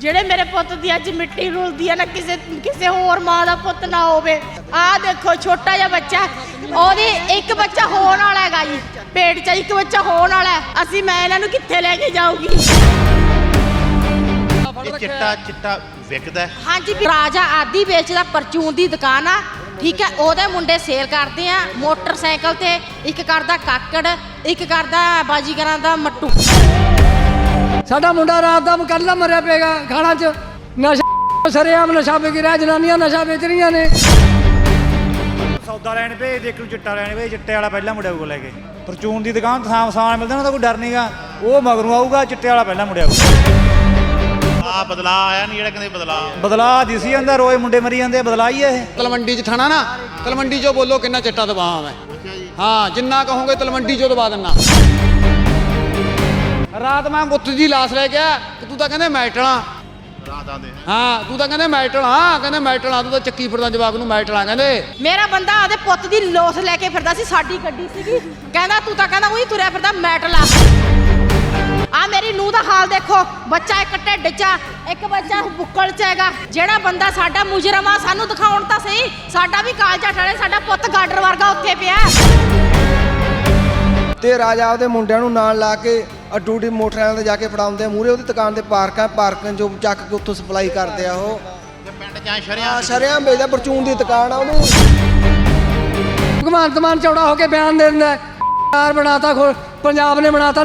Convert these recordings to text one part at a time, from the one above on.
ਜਿਹੜੇ ਮੇਰੇ ਪੁੱਤ ਦੀ ਅੱਜ ਮਿੱਟੀ ਰੁਲਦੀ ਹੈ ਨਾ ਕਿਸੇ ਕਿਸੇ ਹੋਰ ਮਾਂ ਦਾ ਪੁੱਤ ਨਾ ਹੋਵੇ। ਆਹ ਦੇਖੋ ਛੋਟਾ ਜਿਹਾ ਬੱਚਾ। ਉਹਦੀ ਇੱਕ ਬੱਚਾ ਹੋਣ ਵਾਲਾ ਹੈਗਾ ਜੀ। ਪੇਟ 'ਚ ਇੱਕ ਬੱਚਾ ਹੋਣ ਵਾਲਾ। ਅਸੀਂ ਮੈਂ ਇਹਨਾਂ ਨੂੰ ਕਿੱਥੇ ਲੈ ਕੇ ਜਾਊਗੀ? ਇਹ ਚਿੱਟਾ ਚਿੱਟਾ ਵਿਕਦਾ ਹੈ। ਹਾਂਜੀ ਵੀ ਰਾਜਾ ਆਦੀ ਵੇਚਦਾ ਪਰਚੂਨ ਦੀ ਦੁਕਾਨ ਆ। ਠੀਕ ਹੈ ਉਹਦੇ ਮੁੰਡੇ ਸੇਲ ਕਰਦੇ ਆ। ਮੋਟਰਸਾਈਕਲ ਤੇ ਇੱਕ ਕਰਦਾ ਕਾਕੜ ਇੱਕ ਕਰਦਾ ਬਾਜੀਗਰਾਂ ਦਾ ਮੱਟੂ। ਸਾਡਾ ਮੁੰਡਾ ਰਾਤ ਦਾ ਕੱਲਾ ਮਰਿਆ ਪਏਗਾ ਖਾਣਾ 'ਚ। ਨਸ਼ਾ ਸਰੇਆਮ ਨਸ਼ਾ ਵੇਚ ਰਿਹਾ ਜਨਾਨੀਆਂ ਨਸ਼ਾ ਵੇਚ ਰਹੀਆਂ ਨੇ। ਸੌਦਾ ਲੈਣ ਭੇਜ ਦੇ ਇੱਕ ਨੂੰ ਚਿੱਟਾ ਲੈਣ ਭੇਜ ਚਿੱਟੇ ਵਾਲਾ ਪਹਿਲਾਂ ਮੁੰਡਿਆ ਕੋਲ ਲੈ ਕੇ। ਪਰਚੂਨ ਦੀ ਦੁਕਾਨ ਤੋਂ ਸਾਮ ਸਾਮਾਨ ਮਿਲਦਾ ਨਾ ਉਹਦਾ ਕੋਈ ਡਰ ਨਹੀਂਗਾ ਉਹ ਮਗਰੋਂ ਆਊਗਾ ਚਿੱਟੇ ਵਾਲਾ ਪਹਿਲਾਂ ਮੁੰਡਿਆ ਕੋਲ। ਆ ਬਦਲਾ ਆਇਆ ਨਹੀਂ ਜਿਹੜਾ ਕਹਿੰਦੇ ਬਦਲਾ ਬਦਲਾ ਦਿਸੀ ਜਾਂਦਾ ਰੋਏ ਮੁੰਡੇ ਮਰੀ ਜਾਂਦੇ ਬਦਲਾ ਹੀ ਇਹ। ਤਲਵੰਡੀ 'ਚ ਥਾਣਾ ਨਾ ਤਲਵੰਡੀ 'ਚੋਂ ਬੋਲੋ ਕਿੰਨਾ ਚਿੱਟਾ ਦਬਾਵਾਂ ਮੈਂ। ਹਾਂ ਜਿੰਨਾ ਕਹੋਗੇ ਤਲਵੰਡੀ 'ਚੋਂ ਦਬਾ ਦਿੰਨਾ। ਰਾਤ ਮੈਂ ਮੁੱਤ ਦੀ ਲਾਸ਼ ਲੈ ਗਿਆ ਕਿ ਤੂੰ ਤਾਂ ਕਹਿੰਦੇ ਮੈਟਲਾਂ ਰਾਤਾਂ ਦੇ। ਹਾਂ ਤੂੰ ਤਾਂ ਕਹਿੰਦੇ ਮੈਟਲਾਂ ਕਹਿੰਦੇ ਮੈਟਲਾਂ ਤੂੰ ਤਾਂ ਚੱਕੀ ਫਿਰਦਾ ਜਵਾਕ ਨੂੰ ਮੈਟਲਾਂ ਕਹਿੰਦੇ। ਮੇਰਾ ਬੰਦਾ ਆਦੇ ਪੁੱਤ ਦੀ ਲੋਥ ਲੈ ਕੇ ਫਿਰਦਾ ਸੀ ਸਾਡੀ ਗੱਡੀ ਸੀਗੀ। ਕਹਿੰਦਾ ਤੂੰ ਤਾਂ ਕਹਿੰਦਾ ਉਹੀ ਤੁਰਿਆ ਫਿਰਦਾ ਮੈਟਲਾ ਆ ਮੇਰੀ ਨੂੰਹ ਦਾ ਹਾਲ ਦੇਖੋ। ਬੱਚਾ ਇੱਕ ਢਿੱਡ 'ਚ ਆ, ਇੱਕ ਬੱਚਾ ਬੁੱਕਲ 'ਚ ਹੈਗਾ। ਜਿਹੜਾ ਬੰਦਾ ਸਾਡਾ ਮੁਜਰਮ ਆ ਸਾਨੂੰ ਦਿਖਾਉਣ ਤਾਂ ਸਹੀ। ਸਾਡਾ ਵੀ ਕਾਲਜਾ ਠੜੇ ਸਾਡਾ ਪੁੱਤ ਗਾਡਰ ਵਰਗਾ ਉੱਥੇ ਪਿਆ। ਤੇ ਰਾਜਾ ਉਹਦੇ ਮੁੰਡਿਆਂ ਨੂੰ ਨਾਲ ਲਾ ਕੇ ਅੱਡੂ ਡੀ ਮੋਟਰਾਂ ਤੇ ਜਾ ਕੇ ਫੜਾਉਂਦੇ ਆ ਮੂਰੇ ਉਹਦੀ ਦੁਕਾਨ ਤੇ ਪਾਰਕ ਆ ਪਾਰਕ ਜੋ ਚੱਕ ਕੇ ਉੱਥੋਂ ਸਪਲਾਈ ਕਰਦੇ ਆ ਉਹ। ਤੇ ਪਿੰਡ ਜਾਂ ਆ ਸ਼ਰਿਆਂ ਸ਼ਰਿਆਂ ਵੇਚਦਾ ਪਰਚੂਨ ਦੀ ਦੁਕਾਨ ਆ ਉਹਨੂੰ ਭਗਵੰਤ ਮਾਨ ਚੌੜਾ ਹੋ ਕੇ ਬਿਆਨ ਦੇ ਦਿੰਦਾ ਹੈ, ਸਰਕਾਰ ਬਣਾਤਾ ਖੋ- ਪੰਜਾਬ ਨੇ ਬਣਾਤਾ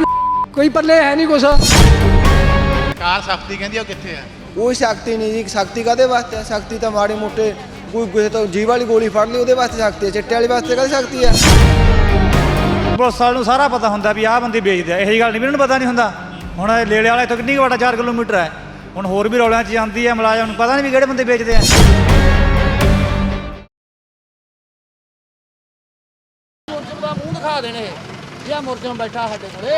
ਕੋਈ ਪੱਲੇ ਹੈ ਨਹੀਂ ਕੁਛ। ਸਰਕਾਰ ਸਖਤੀ ਕਹਿੰਦੀ ਉਹ ਕਿੱਥੇ ਆ? ਕੋਈ ਸ਼ਕਤੀ ਨਹੀਂ ਜੀ ਸ਼ਕਤੀ ਕਾਦੇ ਵਾਸਤੇ ਆ? ਸ਼ਕਤੀ ਤਾਂ ਮਾੜੀ ਮੋਟੇ ਕੋਈ ਕਿਸੇ ਤੋਂ ਜੀਵ ਵਾਲੀ ਗੋਲੀ ਫੜ ਲਈ ਉਹਦੇ ਵਾਸਤੇ ਸ਼ਕਤੀ ਹੈ ਚਿੱਟੇ ਵਾਲੀ ਵਾਸਤੇ ਕਾਦੀ ਸ਼ਕਤੀ ਆ? ਪੁਲਿਸ ਵਾਲੇ ਨੂੰ ਸਾਰਾ ਪਤਾ ਹੁੰਦਾ ਵੀ ਆਹ ਬੰਦੇ ਵੇਚਦੇ ਆ। ਇਹੀ ਗੱਲ ਨਹੀਂ ਵੀ ਇਹਨਾਂ ਨੂੰ ਪਤਾ ਨਹੀਂ ਹੁੰਦਾ। ਹੁਣ ਇਹ ਲੇਲੇ ਵਾਲਾ ਇੱਥੋਂ ਕਿੰਨੀ ਕੁ ਵਾਟਾ 4 ਕਿਲੋਮੀਟਰ ਹੈ। ਹੁਣ ਹੋਰ ਵੀ ਰੌਲਿਆਂ 'ਚ ਜਾਂਦੀ ਹੈ ਮੁਲਾਜ਼ਮ ਨੂੰ ਪਤਾ ਨਹੀਂ ਵੀ ਕਿਹੜੇ ਬੰਦੇ ਵੇਚਦੇ ਆ। ਮੁਰਜਮ ਦਾ ਮੂੰਹ ਦਿਖਾ ਦੇਣੇ ਇਹ। ਆਹ ਮੁਰਜਮ ਬੈਠਾ ਸਾਡੇ ਕੋਲੇ।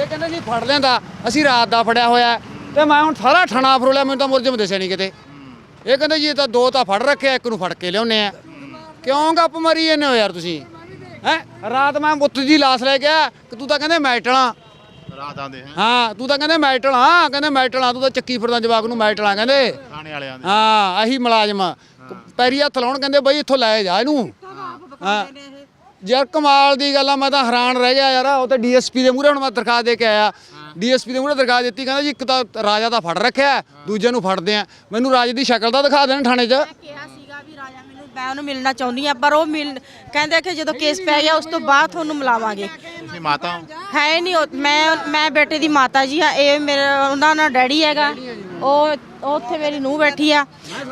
ਇਹ ਕਹਿੰਦੇ ਜੀ ਫੜ ਲੈਂਦਾ। ਅਸੀਂ ਰਾਤ ਦਾ ਫੜਿਆ ਹੋਇਆ ਤੇ ਮੈਂ ਹੁਣ ਸਾਰਾ ਠਣਾ ਫਰੋਲਿਆ ਮੈਨੂੰ ਤਾਂ ਮੁਰਜਮ ਦਿਸਿਆ ਨਹੀਂ ਕਿਤੇ। ਇਹ ਕਹਿੰਦੇ ਜੀ ਇਹ ਤਾਂ ਦੋ ਤਾਂ ਫੜ ਰੱਖਿਆ, ਇੱਕ ਨੂੰ ਫੜ ਕੇ ਲਿਆਉਨੇ ਆ। ਕਿਉਂ ਗੱਪ ਮਰੀ ਜਾਂਦੇ ਹੋ ਯਾਰ ਤੁਸੀਂ? ਹੈ? ਰਾਤ ਮੈਂ ਮੁੱਤ ਦੀ ਲਾਸ਼ ਲੈ ਗਿਆ ਕਿ ਤੂੰ ਤਾਂ ਕਹਿੰਦੇ ਮੈਟਲਾਂ ਰਾਤਾਂ ਦੇ ਹੈਂ। ਹਾਂ ਤੂੰ ਤਾਂ ਕਹਿੰਦੇ ਮੈਟਲਾਂ ਕਹਿੰਦੇ ਮੈਟਲਾਂ ਤੂੰ ਤਾਂ ਚੱਕੀ ਫਿਰਦਾ ਜਵਾਕ ਨੂੰ ਮੈਟਲਾਂ ਕਹਿੰਦੇ। ਥਾਣੇ ਵਾਲਿਆਂ ਦੇ। ਹਾਂ ਆਹੀ ਮੁਲਾਜ਼ਮ ਪੈਰੀ ਹੱਥ ਲਾਉਣ ਕਹਿੰਦੇ ਬਈ ਇੱਥੋਂ ਲੈ ਜਾ ਇਹਨੂੰ। ਹਾਂ। ਯਾਰ ਕਮਾਲ ਦੀ ਗੱਲ ਆ ਮੈਂ ਤਾਂ ਹੈਰਾਨ ਰਹਿ ਗਿਆ ਯਾਰ ਉਹ ਤੇ ਡੀਐਸਪੀ ਦੇ ਮੂਹਰੇ ਹੁਣ ਮੈਂ ਦਰਖਾਸਤ ਦੇ ਕੇ ਆਇਆ। ਡੀਐਸਪੀ ਦੇ ਮੂਹਰੇ ਦਰਖਾਸਤ ਦਿੱਤੀ ਕਹਿੰਦਾ ਜੀ ਇੱਕ ਤਾਂ ਰਾਜਾ ਦਾ ਫੜ ਰੱਖਿਆ ਦੂਜੇ ਨੂੰ ਫੜਦੇ ਆ। ਮੈਨੂੰ ਰਾਜ ਦੀ ਸ਼ਕਲ ਤਾਂ ਦਿਖਾ ਦੇਣ ਥਾਣੇ 'ਚ ਕਿਹਾ ਸੀਗਾ ਵੀ ਰਾਜਾ ਮੈਨੂੰ ਮੈਂ ਉਹਨੂੰ ਮਿਲਣਾ ਚਾਹੁੰਦੀ ਆ ਪਰ ਉਹ ਮਿਲ ਕਹਿੰਦੇ ਕਿ ਜਦੋਂ ਕੇਸ ਪੈ ਗਿਆ ਉਸ ਤੋਂ ਬਾਅਦ ਤੁਹਾਨੂੰ ਮਿਲਾਵਾਂਗੇ। ਤੁਸੀਂ ਮਾਤਾ ਹੋ? ਹੈ ਨਹੀਂ ਉਹ- ਮੈਂ ਮੈਂ ਬੇਟੇ ਦੀ ਮਾਤਾ ਜੀ ਆ ਇਹ ਮੇਰੇ ਉਹਨਾਂ ਦਾ ਡੈਡੀ ਹੈਗਾ। ਉਹ ਉਹ ਉੱਥੇ ਮੇਰੀ ਨੂੰਹ ਬੈਠੀ ਆ।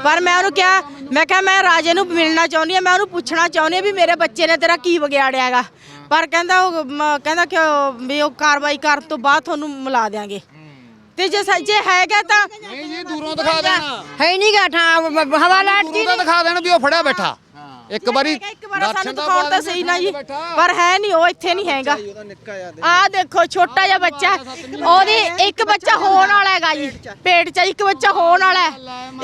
ਪਰ ਮੈਂ ਉਹਨੂੰ ਕਿਹਾ ਮੈਂ ਕਿਹਾ ਮੈਂ ਰਾਜੇ ਨੂੰ ਮਿਲਣਾ ਚਾਹੁੰਦੀ ਆ ਮੈਂ ਉਹਨੂੰ ਪੁੱਛਣਾ ਚਾਹੁੰਦੀ ਆ ਵੀ ਮੇਰੇ ਬੱਚੇ ਨੇ ਤੇਰਾ ਕੀ ਵਿਗਾੜਿਆ ਹੈਗਾ। ਪਰ ਕਹਿੰਦਾ ਉਹ ਮ- ਕਹਿੰਦਾ ਕਿ ਉਹ- ਵੀ ਉਹ ਕਾਰਵਾਈ ਕਰਨ ਤੋਂ ਬਾਅਦ ਤੁਹਾਨੂੰ ਮਿਲਾ ਦਿਆਂਗੇ। ਤੇ ਜੇ ਸ- ਜੇ ਹੈਗਾ ਤਾਂ ਨਹੀਂ ਜੀ ਦੂਰੋਂ ਦਿਖਾ ਦੇਣਾ। ਹੈ ਨਹੀਂ ਗਾ ਠਾ ਹਵਾਲਾਟ ਦੂਰੋਂ ਦਿਖਾ ਦੇਣ ਵੀ ਉਹ ਫੜਿਆ ਬੈਠਾ। ਇੱਕ ਵਾਰੀ ਇੱਕ ਵਾਰ ਸਾਨੂੰ ਦਰਸ਼ਨ ਦਾ ਦਿਖਾਉਣ ਤਾਂ ਸਹੀ ਨਾ ਜੀ। ਪਰ ਹੈ ਨਹੀਂ ਉਹ ਇੱਥੇ ਨਹੀਂ ਹੈਗਾ। ਆਹ ਦੇਖੋ ਛੋਟਾ ਜਿਹਾ ਬੱਚਾ। ਉਹਦੀ ਇੱਕ ਬੱਚਾ ਹੋਣ ਵਾਲਾ ਹੈਗਾ ਜੀ। ਪੇਟ 'ਚ। ਇੱਕ ਬੱਚਾ ਹੋਣ ਵਾਲਾ ਹੈ।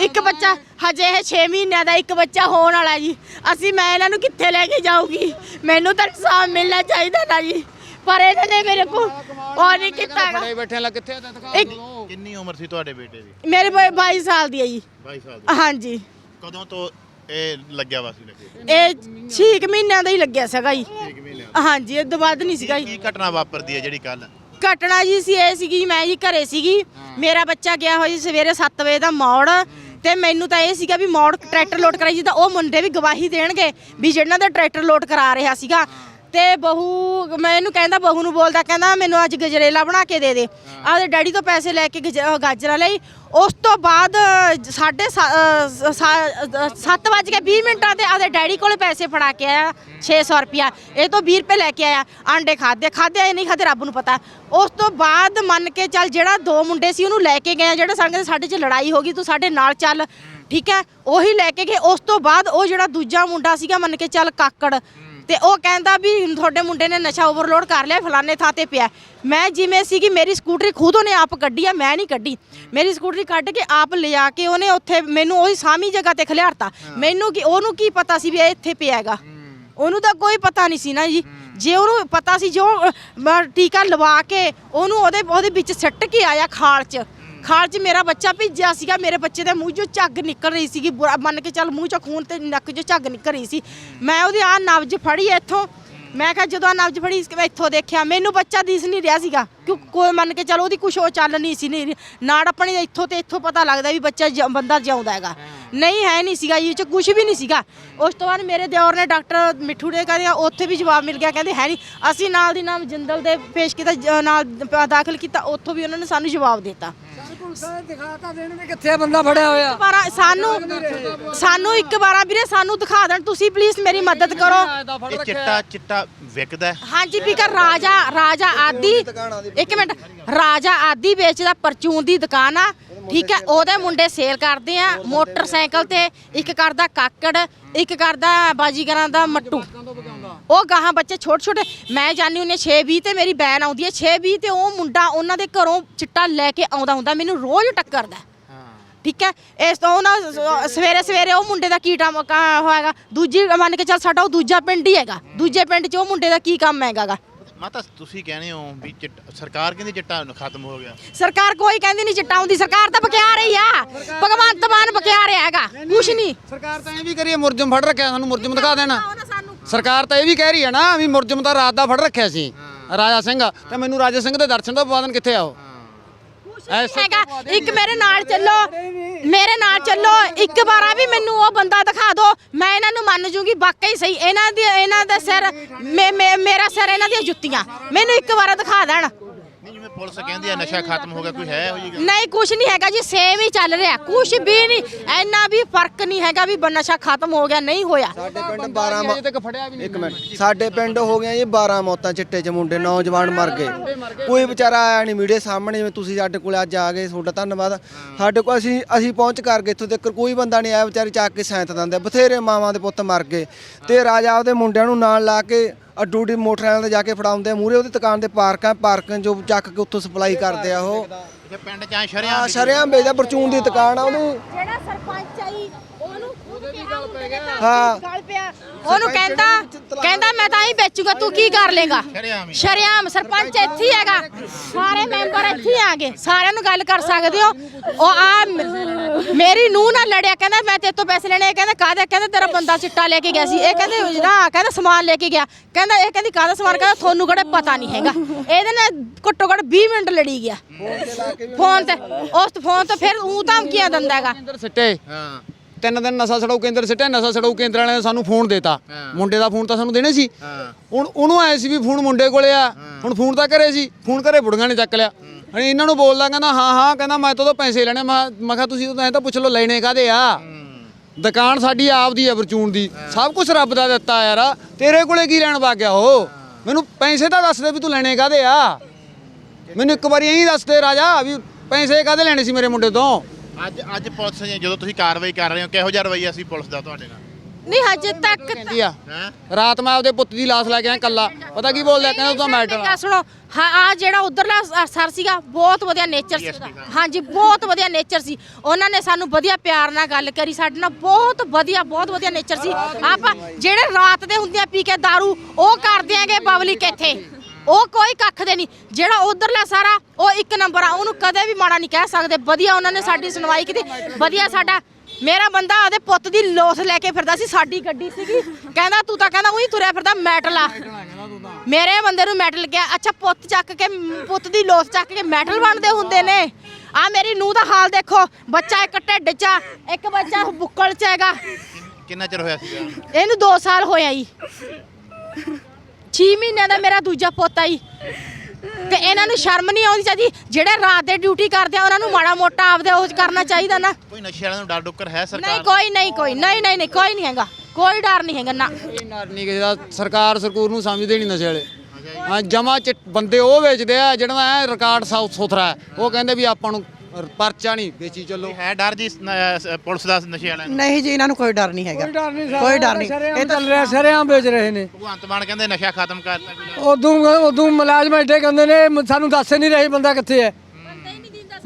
ਇੱਕ ਬੱਚਾ ਹਜੇ ਇਹ 6 ਮਹੀਨਿਆਂ ਦਾ ਇੱਕ ਬੱਚਾ ਹੋਣ ਵਾਲਾ ਜੀ। ਅਸੀਂ ਮੈਂ ਇਹਨਾਂ ਨੂੰ ਕਿੱਥੇ ਲੈ ਕੇ ਜਾਊਗੀ? ਮੈਨੂੰ ਤਾਂ ਇਨਸਾਫ ਮਿਲਣਾ ਚਾਹੀਦਾ ਨਾ ਜੀ। ਪਰ ਇਹਨਾਂ ਨੇ ਮੇਰੇ ਕੋ ਉਹ ਨਹੀਂ ਕੀਤਾ ਹੈਗਾ। ਫੜੇ ਬੈਠੇ ਲਾ ਕਿੱਥੇ ਤਾਂ ਦਿਖਾ ਇੱਕ- ਦਿਓ। ਕਿੰਨੀ ਉਮਰ ਸੀ ਤੁਹਾਡੇ ਬੇਟੇ ਦੀ? ਮੇਰੇ ਬ- 22 ਸਾਲ ਦੀ ਹੈ ਜੀ। 22 ਸਾਲ ਦੀ। ਹਾਂਜੀ। ਕਦੋਂ ਤੋਂ ਇਹ ਲੱਗਿਆ ਵਾ ਸੀ ਲੱਗੇ ਇਹ 6 ਮਹੀਨਿਆਂ ਦਾ ਹੀ ਲੱਗਿਆ ਸੀਗਾ ਜੀ। ਹਾਂਜੀ ਇਹ ਤੋਂ ਵੱਧ ਨਹੀਂ ਸੀਗਾ ਜੀ। ਕੀ ਘਟਨਾ ਵਾਪਰਦੀ ਹੈ ਜਿਹੜੀ ਕੱਲ ਘਟਨਾ ਜੀ ਸੀ ਇਹ ਸੀਗੀ ਮੈਂ ਜੀ ਘਰੇ ਸੀਗੀ। ਮੇਰਾ ਬੱਚਾ ਗਿਆ ਹੋਇਆ ਸੀ ਸਵੇਰੇ 7 ਵਜੇ ਦਾ ਮੌੜ। ਤੇ ਮੈਨੂੰ ਤਾਂ ਇਹ ਸੀਗਾ ਵੀ ਮੌੜ ਟਰੈਕਟਰ ਲੋਡ ਕਰਾਈ ਜੀ ਤਾਂ ਉਹ ਮੁੰਡੇ ਵੀ ਗਵਾਹੀ ਦੇਣਗੇ ਵੀ ਜਿਹਨਾਂ ਦਾ ਟਰੈਕਟਰ ਲੋਡ ਕਰਾ ਰਿਹਾ ਸੀਗਾ। ਤੇ ਬਹੂ ਮੈਂ ਇਹਨੂੰ ਕਹਿੰਦਾ ਬਹੂ ਨੂੰ ਬੋਲਦਾ ਕਹਿੰਦਾ ਮੈਨੂੰ ਅੱਜ ਗਜਰੇਲਾ ਬਣਾ ਕੇ ਦੇ ਦੇ। ਆਪਦੇ ਡੈਡੀ ਤੋਂ ਪੈਸੇ ਲੈ ਕੇ ਗਜ- ਅਹ ਗਾਜਰਾਂ ਲਈ। ਉਸ ਤੋਂ ਬਾਅਦ ਸਾਢੇ 7 ਵਜੇ ਕੇ 20 ਮਿੰਟਾਂ ਤੇ ਆਪਦੇ ਡੈਡੀ ਕੋਲੇ ਪੈਸੇ ਫੜਾ ਕੇ ਆਇਆ 600 ਰੁਪਿਆ ਇਹ ਤੋਂ 20 ਰੁਪਏ ਲੈ ਕੇ ਆਇਆ ਆਂਡੇ ਖਾਦੇ ਖਾਦੇ ਨਹੀਂ ਖਾਦੇ ਰੱਬ ਨੂੰ ਪਤਾ। ਉਸ ਤੋਂ ਬਾਅਦ ਮੰਨ ਕੇ ਚੱਲ ਜਿਹੜਾ ਦੋ ਮੁੰਡੇ ਸੀ ਉਹਨੂੰ ਲੈ ਕੇ ਗਏ ਆ, ਜਿਹੜੇ ਸੰਗ ਸਾਡੇ 'ਚ ਲੜਾਈ ਹੋ ਗਈ ਤੂੰ ਸਾਡੇ ਨਾਲ ਚੱਲ। ਠੀਕ ਹੈ? ਉਹੀ ਲੈ ਕੇ ਗਏ। ਉਸ ਤੋਂ ਬਾਅਦ ਉਹ ਜਿਹੜਾ ਦੂਜਾ ਮੁੰਡਾ ਸੀਗਾ ਮੰਨ ਕੇ ਚੱਲ ਕਾਕੜ। ਤੇ ਉਹ ਕਹਿੰਦਾ ਵੀ ਤੁਹਾਡੇ ਮੁੰਡੇ ਨੇ ਨਸ਼ਾ ਓਵਰਲੋਡ ਕਰ ਲਿਆ ਫਲਾਣੇ ਥਾਂ ਤੇ ਪਿਆ। ਮੈਂ ਜਿਵੇਂ ਸੀਗੀ ਮੇਰੀ ਸਕੂਟਰੀ ਖੁਦ ਉਹਨੇ ਆਪ ਕੱਢੀ ਆ ਮੈਂ ਨਹੀਂ ਕੱਢੀ। ਮੇਰੀ ਸਕੂਟਰੀ ਕੱਢ ਕੇ ਆਪ ਲਿਆ ਕੇ ਉਹਨੇ ਉੱਥੇ ਮੈਨੂੰ ਉਹੀ ਸਾਮੀ ਜਗ੍ਹਾ ਤੇ ਖਿਲਾਰਤਾ। ਮੈਨੂੰ ਕੀ ਉਹਨੂੰ ਕੀ ਪਤਾ ਸੀ ਵੀ ਇਹ ਇੱਥੇ ਪਿਆ ਹੈਗਾ? ਉਹਨੂੰ ਤਾਂ ਕੋਈ ਪਤਾ ਨਹੀਂ ਸੀ ਨਾ ਜੀ। ਜੇ ਉਹਨੂੰ ਪਤਾ ਸੀ ਜੋ ਟੀਕਾ ਲਵਾ ਕੇ ਉਹਨੂੰ ਉਹਦੇ ਉਹਦੇ ਵਿੱਚ ਸਿੱਟ ਕੇ ਆਇਆ ਖਾਲ 'ਚ। ਖਾਲ 'ਚ ਮੇਰਾ ਬੱਚਾ ਭਿੱਜਿਆ ਸੀਗਾ, ਮੇਰੇ ਬੱਚੇ ਦੇ ਮੂੰਹ 'ਚੋਂ ਝੱਗ ਨਿਕਲ ਰਹੀ ਸੀਗੀ, ਬੁਰਾ- ਮੰਨ ਕੇ ਚੱਲ ਮੂੰਹ 'ਚੋਂ ਖੂਨ ਤੇ ਨੱਕ 'ਚੋਂ ਝੱਗ ਨਿਕਲ ਰਹੀ ਸੀ। ਮੈਂ ਉਹਦੀ ਆ ਨਬਜ ਫੜੀ ਇੱਥੋਂ। ਮੈਂ ਕਿਹਾ ਜਦੋਂ ਆਹ ਨਬਜ ਫੜੀ, ਇਸ ਇੱਥੋਂ ਦੇਖਿਆ, ਮੈਨੂੰ ਬੱਚਾ ਦਿਸ ਨਹੀਂ ਰਿਹਾ ਸੀਗਾ। ਕਿਉਂ ਕੋਈ ਮੰਨ ਕੇ ਚੱਲ ਉਹਦੀ ਕੁਛ ਉਹ ਚੱਲ ਨਹੀਂ ਸੀ, ਨਹੀਂ, ਨਾੜ ਆਪਣੀ ਇੱਥੋਂ ਤੇ ਇੱਥੋਂ ਪਤਾ ਲੱਗਦਾ ਵੀ ਬੱਚਾ ਜ- ਬੰਦਾ ਜਿਉਂਦਾ ਹੈਗਾ। ਨਹੀਂ ਹੈ ਨਹੀਂ ਸੀਗਾ ਇਹ ਚ ਕੁਝ ਵੀ ਨਹੀਂ ਸੀਗਾ। ਉਸ ਤੋਂ ਬਾਅਦ ਮੇਰੇ ਦਿਓਰ ਨੇ ਡਾਕਟਰ ਮਿੱਠੂ ਦੇ ਕਹਿੰਦੇ ਉੱਥੇ ਵੀ ਜਵਾਬ ਮਿਲ ਗਿਆ ਕਹਿੰਦੇ ਹੈ ਨਹੀਂ ਅਸੀਂ ਨਾਲ ਦੀ ਨਾਲ ਜਿੰਦਲ ਦੇ ਪੇਸ਼ ਕੀਤਾ ਜ- ਨਾਲ ਦਾਖਲ ਕੀਤਾ ਉੱਥੋਂ ਵੀ ਉਹਨਾਂ ਨੇ ਸਾਨੂੰ ਜਵਾਬ ਦਿੱਤਾ। ਦਿਖਾਤਾ ਦੇਣ ਵੀ ਕਿੱਥੇ ਆ ਬੰਦਾ ਫੜਿਆ ਹੋਇਆ। ਇੱਕ ਵਾਰਾ ਸਾਨੂੰ ਸਾਨੂੰ ਇੱਕ ਵਾਰਾ ਵੀਰੇ ਸਾਨੂੰ ਦਿਖਾ ਦੇਣ ਤੁਸੀਂ ਪਲੀਜ਼ ਮੇਰੀ ਮਦਦ ਕਰੋ। ਇਹ ਚਿੱਟਾ ਚਿੱਟਾ ਵਿਕਦਾ ਹੈ। ਹਾਂਜੀ ਪੀਕਰ ਰਾਜਾ ਰਾਜਾ ਆਦੀ ਇੱਕ ਮਿੰਟ ਰਾਜਾ ਆਦੀ ਵੇਚਦਾ ਪਰਚੂਨ ਦੀ ਦੁਕਾਨ ਆ। ਠੀਕ ਹੈ ਉਹਦੇ ਮੁੰਡੇ ਸੇਲ ਕਰਦੇ ਆ ਮੋਟਰਸਾਈਕਲ ਤੇ ਇੱਕ ਕਰਦਾ ਕਾਕੜ ਇੱਕ ਕਰਦਾ ਬਾਜੀਗਰਾਂ ਦਾ ਮੱਟੂ। ਉਹ ਗਾਹਾਂ ਬੱਚੇ ਛੋਟੇ ਛੋਟੇ ਮੈਂ ਜਾਣੀ ਉਹਨੇ 620 ਤੇ ਮੇਰੀ ਬੈਨ ਆਉਂਦੀ ਹੈ 620 ਤੇ ਉਹ ਮੁੰਡਾ ਉਹਨਾਂ ਦੇ ਘਰੋਂ ਚਿੱਟਾ ਲੈ ਕੇ ਆਉਂਦਾ ਹੁੰਦਾ ਮੈਨੂੰ ਰੋਜ਼ ਟੱਕਰਦਾ। ਠੀਕ ਹੈ ਇਸ ਤੋਂ ਨਾ ਸਵੇਰੇ ਸਵੇਰੇ ਉਹ ਮੁੰਡੇ ਦਾ ਕੀ ਟਾਮ ਹੋਏਗਾ ਦੂਜੀ ਮੰਨ ਕੇ ਚੱਲ ਸਾਡਾ ਉਹ ਦੂਜਾ ਪਿੰਡ ਹੀ ਹੈਗਾ ਦੂਜੇ ਪਿੰਡ 'ਚ ਉਹ ਮੁੰਡੇ ਦਾ ਕੀ ਕੰਮ ਹੈਗਾਗਾ। ਮਾਤਾ ਤੁਸੀਂ ਕਹਿੰਦੇ ਹੋ ਵੀ ਚਿੱਟ- ਸਰਕਾਰ ਕਹਿੰਦੀ ਚਿੱਟਾ ਖਤਮ ਹੋ ਗਿਆ। ਸਰਕਾਰ ਕੋਈ ਕਹਿੰਦੀ ਨਹੀਂ ਚਿੱਟਾ ਹੁੰਦੀ ਸਰਕਾਰ ਤਾਂ ਬਕਿਆ ਰਹੀ ਆ। ਭਗਵੰਤ ਮਾਨ ਬਕਿਆ ਰਿਹਾ ਹੈਗਾ ਕੁਛ ਨਹੀਂ। ਸਰਕਾਰ ਤਾਂ ਇਹ ਵੀ ਕਰੀਏ ਮੁਰਜਮ ਫੜ ਰੱਖਿਆ ਸਾਨੂੰ ਮੁਰਜਮ ਦਿਖਾ ਦੇਣਾ। ਸਰਕਾਰ ਤਾਂ ਇਹ ਵੀ ਕਹਿ ਰਹੀ ਹੈ ਨਾ ਵੀ ਮੁਰਜਮ ਤਾਂ ਰਾਤ ਦਾ ਫੜ ਰੱਖਿਆ ਸੀ ਰਾਜਾ ਸਿੰਘ। ਤੇ ਮੈਨੂੰ ਰਾਜਾ ਸਿੰਘ ਦੇ ਦਰਸ਼ਨ ਤੋਂ ਬਾਦਨ ਕਿੱਥੇ ਆਓ ਐਸੇ ਹੈਗਾ ਇੱਕ ਮੇਰੇ ਨਾਲ ਚੱਲੋ ਮੇਰੇ ਨਾਲ ਚੱਲੋ ਇੱਕ ਵਾਰਾ ਵੀ ਮੈਨੂੰ ਉਹ ਬੰਦਾ ਦਿਖਾ ਦਿਓ ਮੈਂ ਇਹਨਾਂ ਨੂੰ ਮੰਨ ਜੂਗੀ ਵਾਕਈ ਸਹੀ ਇਹਨਾਂ ਦੀ ਇਹਨਾਂ ਦਾ ਸਿਰ ਮੇਰਾ ਸਿਰ ਇਹਨਾਂ ਦੀਆਂ ਜੁੱਤੀਆਂ ਮੈਨੂੰ ਇੱਕ ਵਾਰਾ ਦਿਖਾ ਦੇਣ। ਨਹੀਂ ਪੁਲਿਸ ਕਹਿੰਦੀ ਹੈ ਨਸ਼ਾ ਖਤਮ ਹੋ ਗਿਆ ਕੋਈ ਹੈ ਇਹੋ ਜਿਹੀ ਗੱਲ? ਨਹੀਂ ਕੁਛ ਨਹੀਂ ਹੈਗਾ ਜੀ ਸੇਮ ਹੀ ਚੱਲ ਰਿਹਾ। ਕੁਛ ਵੀ ਨਹੀਂ ਇੰਨਾ ਵੀ ਫ਼ਰਕ ਨਹੀਂ ਹੈਗਾ ਵੀ ਬ- ਨਸ਼ਾ ਖਤਮ ਹੋ ਗਿਆ ਨਹੀਂ ਹੋਇਆ। ਸਾਡੇ ਪਿੰਡ 12 ਅਜੇ ਤੱਕ ਫੜਿਆ ਵੀ ਨਹੀਂ ਇੱਕ ਮਿੰਟ। ਸਾਡੇ ਪਿੰਡ ਹੋ ਗਈਆਂ ਜੀ 12 ਮੌਤਾਂ ਚਿੱਟੇ ਚ ਮੁੰਡੇ ਨੌਜਵਾਨ ਮਰ ਗਏ। ਕੋਈ ਵਿਚਾਰਾ ਆਇਆ ਨਹੀਂ ਮੀਡੀਆ ਸਾਹਮਣੇ ਜਿਵੇਂ ਤੁਸੀਂ ਸਾਡੇ ਕੋਲ ਅੱਜ ਆ ਗਏ ਤੁਹਾਡਾ ਧੰਨਵਾਦ। ਸਾਡੇ ਕੋਲ ਅਸੀਂ ਅਸੀਂ ਪਹੁੰਚ ਕਰ ਗਏ ਇੱਥੋਂ ਤੱਕ ਕੋਈ ਬੰਦਾ ਨਹੀਂ ਆਇਆ ਵਿਚਾਰੇ ਚੱਕ ਕੇ ਸੈਂਤ ਦਿੰਦੇ ਬਥੇਰੇ ਮਾਵਾਂ ਦੇ ਪੁੱਤ ਮਰ ਗਏ ਤੇ ਰਾਜਾ ਉਹਦੇ ਮੁੰਡਿਆਂ ਨੂੰ ਨਾਲ ਲਾ ਕੇ ਅੱਡੂ ਅੱਡੀ ਮੋਟਰਾਂ ਤੇ ਜਾ ਕੇ ਫੜਾਉਂਦੇ ਆ ਮੂਰੇ ਉਹਦੀ ਦੁਕਾਨ ਤੇ ਪਾਰਕਾਂ ਪਾਰਕਾਂ ਜੋ ਚੱਕ ਕੇ ਉੱਥੋਂ ਸਪਲਾਈ ਕਰਦੇ ਆ ਉਹ। ਇਹ ਪਿੰਡ ਚ ਆ ਆ ਸ਼ਰਿਆਮ ਸ਼ਰਿਆਮ ਵੇਚਦਾ ਪਰਚੂਨ ਦੀ ਦੁਕਾਨ ਆ ਉਹਦੀ ਜਿਹੜਾ ਸਰਪੰਚ ਆਈ ਉਹਨੂੰ ਉਹਦੇ ਵੀ ਗੱਲ ਪੈ ਗਿਆ ਹਾਂ। ਗੱਲ ਪਿਆ। ਉਹਨੂੰ ਕਹਿੰਦਾ ਕਹਿੰਦਾ ਮੈਂ ਤਾਂ ਹੀ ਵੇਚੂਗਾ ਤੂੰ ਕੀ ਕਰ ਲੇਗਾ ਸ਼ਰੇਆਮ ਹੀ। ਸ਼ਰਿਆਮ ਸਰਪੰਚ ਇੱਥੇ ਹੀ ਹੈਗਾ। ਸਾਰੇ ਮੈਂਬਰ ਇੱਥੇ ਹੀ ਆ ਗਏ ਸਾਰਿਆਂ ਨੂੰ ਗੱਲ ਕਰ ਸਕਦੇ ਹੋ। ਉਹ ਆ ਮ- ਮੇਰੀ ਨੂੰਹ ਨਾਲ ਲੜਿਆ ਕਹਿੰਦਾ ਮੈਂ ਤੇਰੇ ਤੋਂ ਪੈਸੇ ਲੈਣੇ ਇਹ ਕਹਿੰਦਾ ਕਾਹਦੇ ਕਹਿੰਦਾ ਤੇਰਾ ਬੰਦਾ ਚਿੱਟਾ ਲੈ ਕੇ ਗਿਆ ਸੀ। ਇਹ ਕਹਿੰਦੇ ਨਾ ਕਹਿੰਦਾ ਸਮਾਨ ਲੈ ਕੇ ਗਿਆ। ਕਹਿੰਦਾ ਇਹ ਕਹਿੰਦੀ ਕਾਹਦਾ ਸਮਾਨ? ਕਹਿੰਦਾ ਤੁਹਾਨੂੰ ਕਿਹੜਾ ਪਤਾ ਨਹੀਂ ਹੈਗਾ। ਇਹਦੇ ਨਾਲ ਘੱਟੋ ਘੱਟ 20 ਮਿੰਟ ਲੜੀ ਗਿਆ। ਫੋਨ ਤੇ ਉਸ ਫੋਨ ਤੇ ਫਿਰ ਉਹ ਧਮਕੀਆਂ ਦਿੰਦਾ ਹੈਗਾ। ਕੇਂਦਰ ਸਿੱਟੇ। ਹਾਂ। ਤਿੰਨ ਦਿਨ ਨਸ਼ਾ ਛਡਾਊ ਕੇਂਦਰ ਸਿੱਟਿਆ ਨਸ਼ਾ ਛਡਾਊ ਕੇਂਦਰ ਵਾਲਿਆਂ ਨੇ ਸਾਨੂੰ ਫੋਨ ਦੇਤਾ। ਮੁੰਡੇ ਦਾ ਫੋਨ ਤਾਂ ਸਾਨੂੰ ਦੇਣੇ ਸੀ। ਹਾਂ। ਹੁਣ ਉਹਨੂੰ ਆਏ ਸੀ ਵੀ ਫੋਨ ਮੁੰਡੇ ਕੋਲੇ ਆ। ਹੁਣ ਫੋਨ ਤਾਂ ਘਰੇ ਸੀ। ਫੋਨ ਘਰੇ ਬੁੜੀਆਂ ਨੇ ਚੱਕ ਲਿਆ। ਹੁਣ ਇਹਨਾਂ ਨੂੰ ਬੋਲਦਾ ਕਹਿੰਦਾ ਹਾਂ ਹਾਂ ਕਹਿੰਦਾ ਮੈਂ ਤਾਂ ਪੈਸੇ ਲੈਣੇ ਮੈਂ ਮੈਂ ਕਿਹਾ ਤੁਸੀਂ ਤਾਂ ਐਂ ਤਾਂ ਪੁੱਛ ਲਓ ਲੈਣੇ ਕਾਦੇ ਆ? ਦੁਕਾਨ ਸਾਡੀ ਆਪਦੀ ਆ ਪਰਚੂਨ ਦੀ। ਸਭ ਕੁਝ ਰੱਬ ਦਾ ਦਿੱਤਾ ਯਾਰ। ਤੇਰੇ ਕੋਲੇ ਕੀ ਲੈਣ ਵਗ ਗਿਆ ਉਹ? ਮੈਨੂੰ ਪੈਸੇ ਤਾਂ ਦੱਸ ਦੇ ਵੀ ਤੂੰ ਲੈਣੇ ਕਾਦੇ ਆ? ਮੈਨੂੰ ਇੱਕ ਵਾਰੀ ਐਂ ਦੱਸ ਦੇ ਰਾਜਾ ਵੀ ਪੈਸੇ ਕਾਦੇ ਲੈਣੇ ਸੀ ਮੇਰੇ ਮੁੰਡੇ ਤੋਂ? ਅੱਜ ਅੱਜ ਪੁਲਿਸ ਨੇ ਜਦੋਂ ਤੁਸੀਂ ਕਾਰਵਾਈ ਕਰ ਰਹੇ ਹੋ ਕਿਹੋ ਜਿਹਾ ਰਵੱਈਆ ਸੀ ਪੁਲਿਸ ਦਾ ਤੁਹਾਡੇ ਨਾਲ? ਨਹੀਂ ਹਜੇ ਤੱਕ ਕਹਿੰਦੀ ਆ। ਹੈ? ਰਾਤ ਮੈਂ ਆਪਦੇ ਪੁੱਤ ਦੀ ਲਾਸ਼ ਲੈ ਕੇ ਆਇਆ ਕੱਲਾ ਪਤਾ ਕੀ ਬੋਲਦਾ ਕਹਿੰਦਾ ਤੂੰ ਤਾਂ ਮੈਟਲ ਗੱਲ ਸੁਣੋ। ਹਾਂ ਆ ਜਿਹੜਾ ਉਧਰਲਾ ਸਰ ਸੀਗਾ ਬਹੁਤ ਵਧੀਆ ਨੇਚਰ ਸੀ ਉਹਦਾ ਹਾਂਜੀ ਬਹੁਤ ਵਧੀਆ ਨੇਚਰ ਸੀ। ਉਹਨਾਂ ਨੇ ਸਾਨੂੰ ਵਧੀਆ ਪਿਆਰ ਨਾਲ ਗੱਲ ਕਰੀ। ਸਾਡੇ ਨਾਲ ਬਹੁਤ ਵਧੀਆ ਬਹੁਤ ਵਧੀਆ ਨੇਚਰ ਸੀ। ਆਪਾਂ ਜਿਹੜੇ ਰਾਤ ਦੇ ਹੁੰਦੇ ਆ ਪੀ ਕੇ दारू ਉਹ ਕਰ ਦਿਆਂਗੇ ਪਬਲਿਕ ਇੱਥੇ। ਉਹ ਕੋਈ ਕੱਖ ਦੇ ਨਹੀਂ। ਜਿਹੜਾ ਉਧਰਲਾ ਸਾਰਾ ਉਹ ਇੱਕ ਨੰਬਰ ਆ। ਉਹਨੂੰ ਕਦੇ ਵੀ ਮਾੜਾ ਨਹੀਂ ਕਹਿ ਸਕਦੇ। ਵਧੀਆ ਉਹਨਾਂ ਨੇ ਸਾਡੀ ਸੁਣਵਾਈ ਕੀਤੀ। ਵਧੀਆ ਸਾਡਾ ਮੇਰਾ ਬੰਦਾ ਉਹਦੇ ਪੁੱਤ ਦੀ ਲੋਥ ਲੈ ਕੇ ਫਿਰਦਾ ਸੀ ਸਾਡੀ ਗੱਡੀ ਸੀਗੀ। ਕਹਿੰਦਾ ਤੂੰ ਤਾਂ ਕਹਿੰਦਾ ਉਹੀ ਤੁਰਿਆ ਫਿਰਦਾ ਮੈਟਲ ਆ। ਮੇਰੇ ਬੰਦੇ ਨੂੰ ਮੈਟਲ ਗਿਆ ਅੱਛਾ ਪੁੱਤ ਚੱਕ ਕੇ ਪੁੱਤ ਦੀ ਲੋਥ ਚੱਕ ਕੇ ਮੈਟਲ ਬਣਦੇ ਹੁੰਦੇ ਨੇ। ਆ ਮੇਰੀ ਨੂੰਹ ਦਾ ਹਾਲ ਦੇਖੋ। ਬੱਚਾ ਇੱਕ ਢਿੱਡ 'ਚ ਆ, ਇੱਕ ਬੱਚਾ ਬੁੱਕਲ 'ਚ ਹੈਗਾ। ਕਿੰਨਾ ਚਿਰ ਹੋਇਆ ਸੀਗਾ? ਇਹਨੂੰ 2 ਸਾਲ ਹੋਇਆ ਜੀ। 6 ਮਹੀਨਿਆਂ ਦਾ ਮੇਰਾ ਦੂਜਾ ਪੋਤਾ ਹੀ। ਤੇ ਇਹਨਾਂ ਨੂੰ ਸ਼ਰਮ ਨਹੀਂ ਆਉਂਦੀ ਚਾਹੀਦੀ। ਜਿਹੜੇ ਰਾਤ ਦੇ ਡਿਊਟੀ ਕਰਦੇ ਆ ਉਹਨਾਂ ਨੂੰ ਮਾੜਾ ਮੋਟਾ ਆਪਦੇ ਉਹ 'ਚ ਕਰਨਾ ਚਾਹੀਦਾ ਨਾ। ਕੋਈ ਨਸ਼ੇ ਵਾਲਿਆਂ ਨੂੰ ਡਰ ਡੁੱਕਰ ਹੈ ਨਹੀਂ ਸਰਕਾਰ ਕੋਈ ਨਹੀਂ ਕੋਈ ਨਹੀਂ ਨਹੀਂ ਨਹੀਂ ਕੋਈ ਨਹੀਂ ਹੈਗਾ। ਕੋਈ ਡਰ ਨਹੀਂ ਹੈਗਾ ਨਾ। ਕੋਈ ਡਰ ਨਹੀਂ ਕਿਸੇ ਦਾ ਸਰਕਾਰ ਸਰਕੂਰ ਨੂੰ ਸਮਝਦੇ ਨਹੀਂ ਨਸ਼ੇ ਵਾਲੇ। ਹਾਂ ਜਮਾ ਚ ਬੰਦੇ ਉਹ ਵੇਚਦੇ ਆ ਜਿਹੜਾ ਐ ਰਿਕਾਰਡ ਸਾਊਥ ਸੁਥਰਾ ਹੈ। ਉਹ ਕਹਿੰਦੇ ਵੀ ਆਪਾਂ ਨੂੰ ਪਰਚਾ ਨਹੀਂ ਵੇਚੀ ਚੱਲੋ। ਹੈ ਡਰ ਜੀ ਨ- ਸ- ਪੁਲਿਸ ਦਾ ਨਸ਼ੇ ਵਾਲਿਆਂ ਨੂੰ? ਨਹੀਂ ਜੀ ਇਹਨਾਂ ਨੂੰ ਕੋਈ ਡਰ ਨਹੀਂ ਹੈਗਾ। ਕੋਈ ਡਰ ਨਹੀਂ ਕੋਈ ਡਰ ਨਹੀਂ। ਇਹ ਚੱਲ ਰਿਹਾ ਸ਼ਰਿਆਮ ਵੇਚ ਰਹੇ ਨੇ। ਭਗਵੰਤ ਮਾਨ ਕਹਿੰਦੇ ਨਸ਼ਾ ਖਤਮ ਕਰਤਾ ਉਦੋਂ ਉਦੋਂ ਮੁਲਾਜ਼ਮ ਐਡੇ ਕਹਿੰਦੇ ਨੇ ਮ- ਸਾਨੂੰ ਦੱਸ ਹੀ ਨਹੀਂ ਰਹੇ ਬੰਦਾ ਕਿੱਥੇ ਹੈ।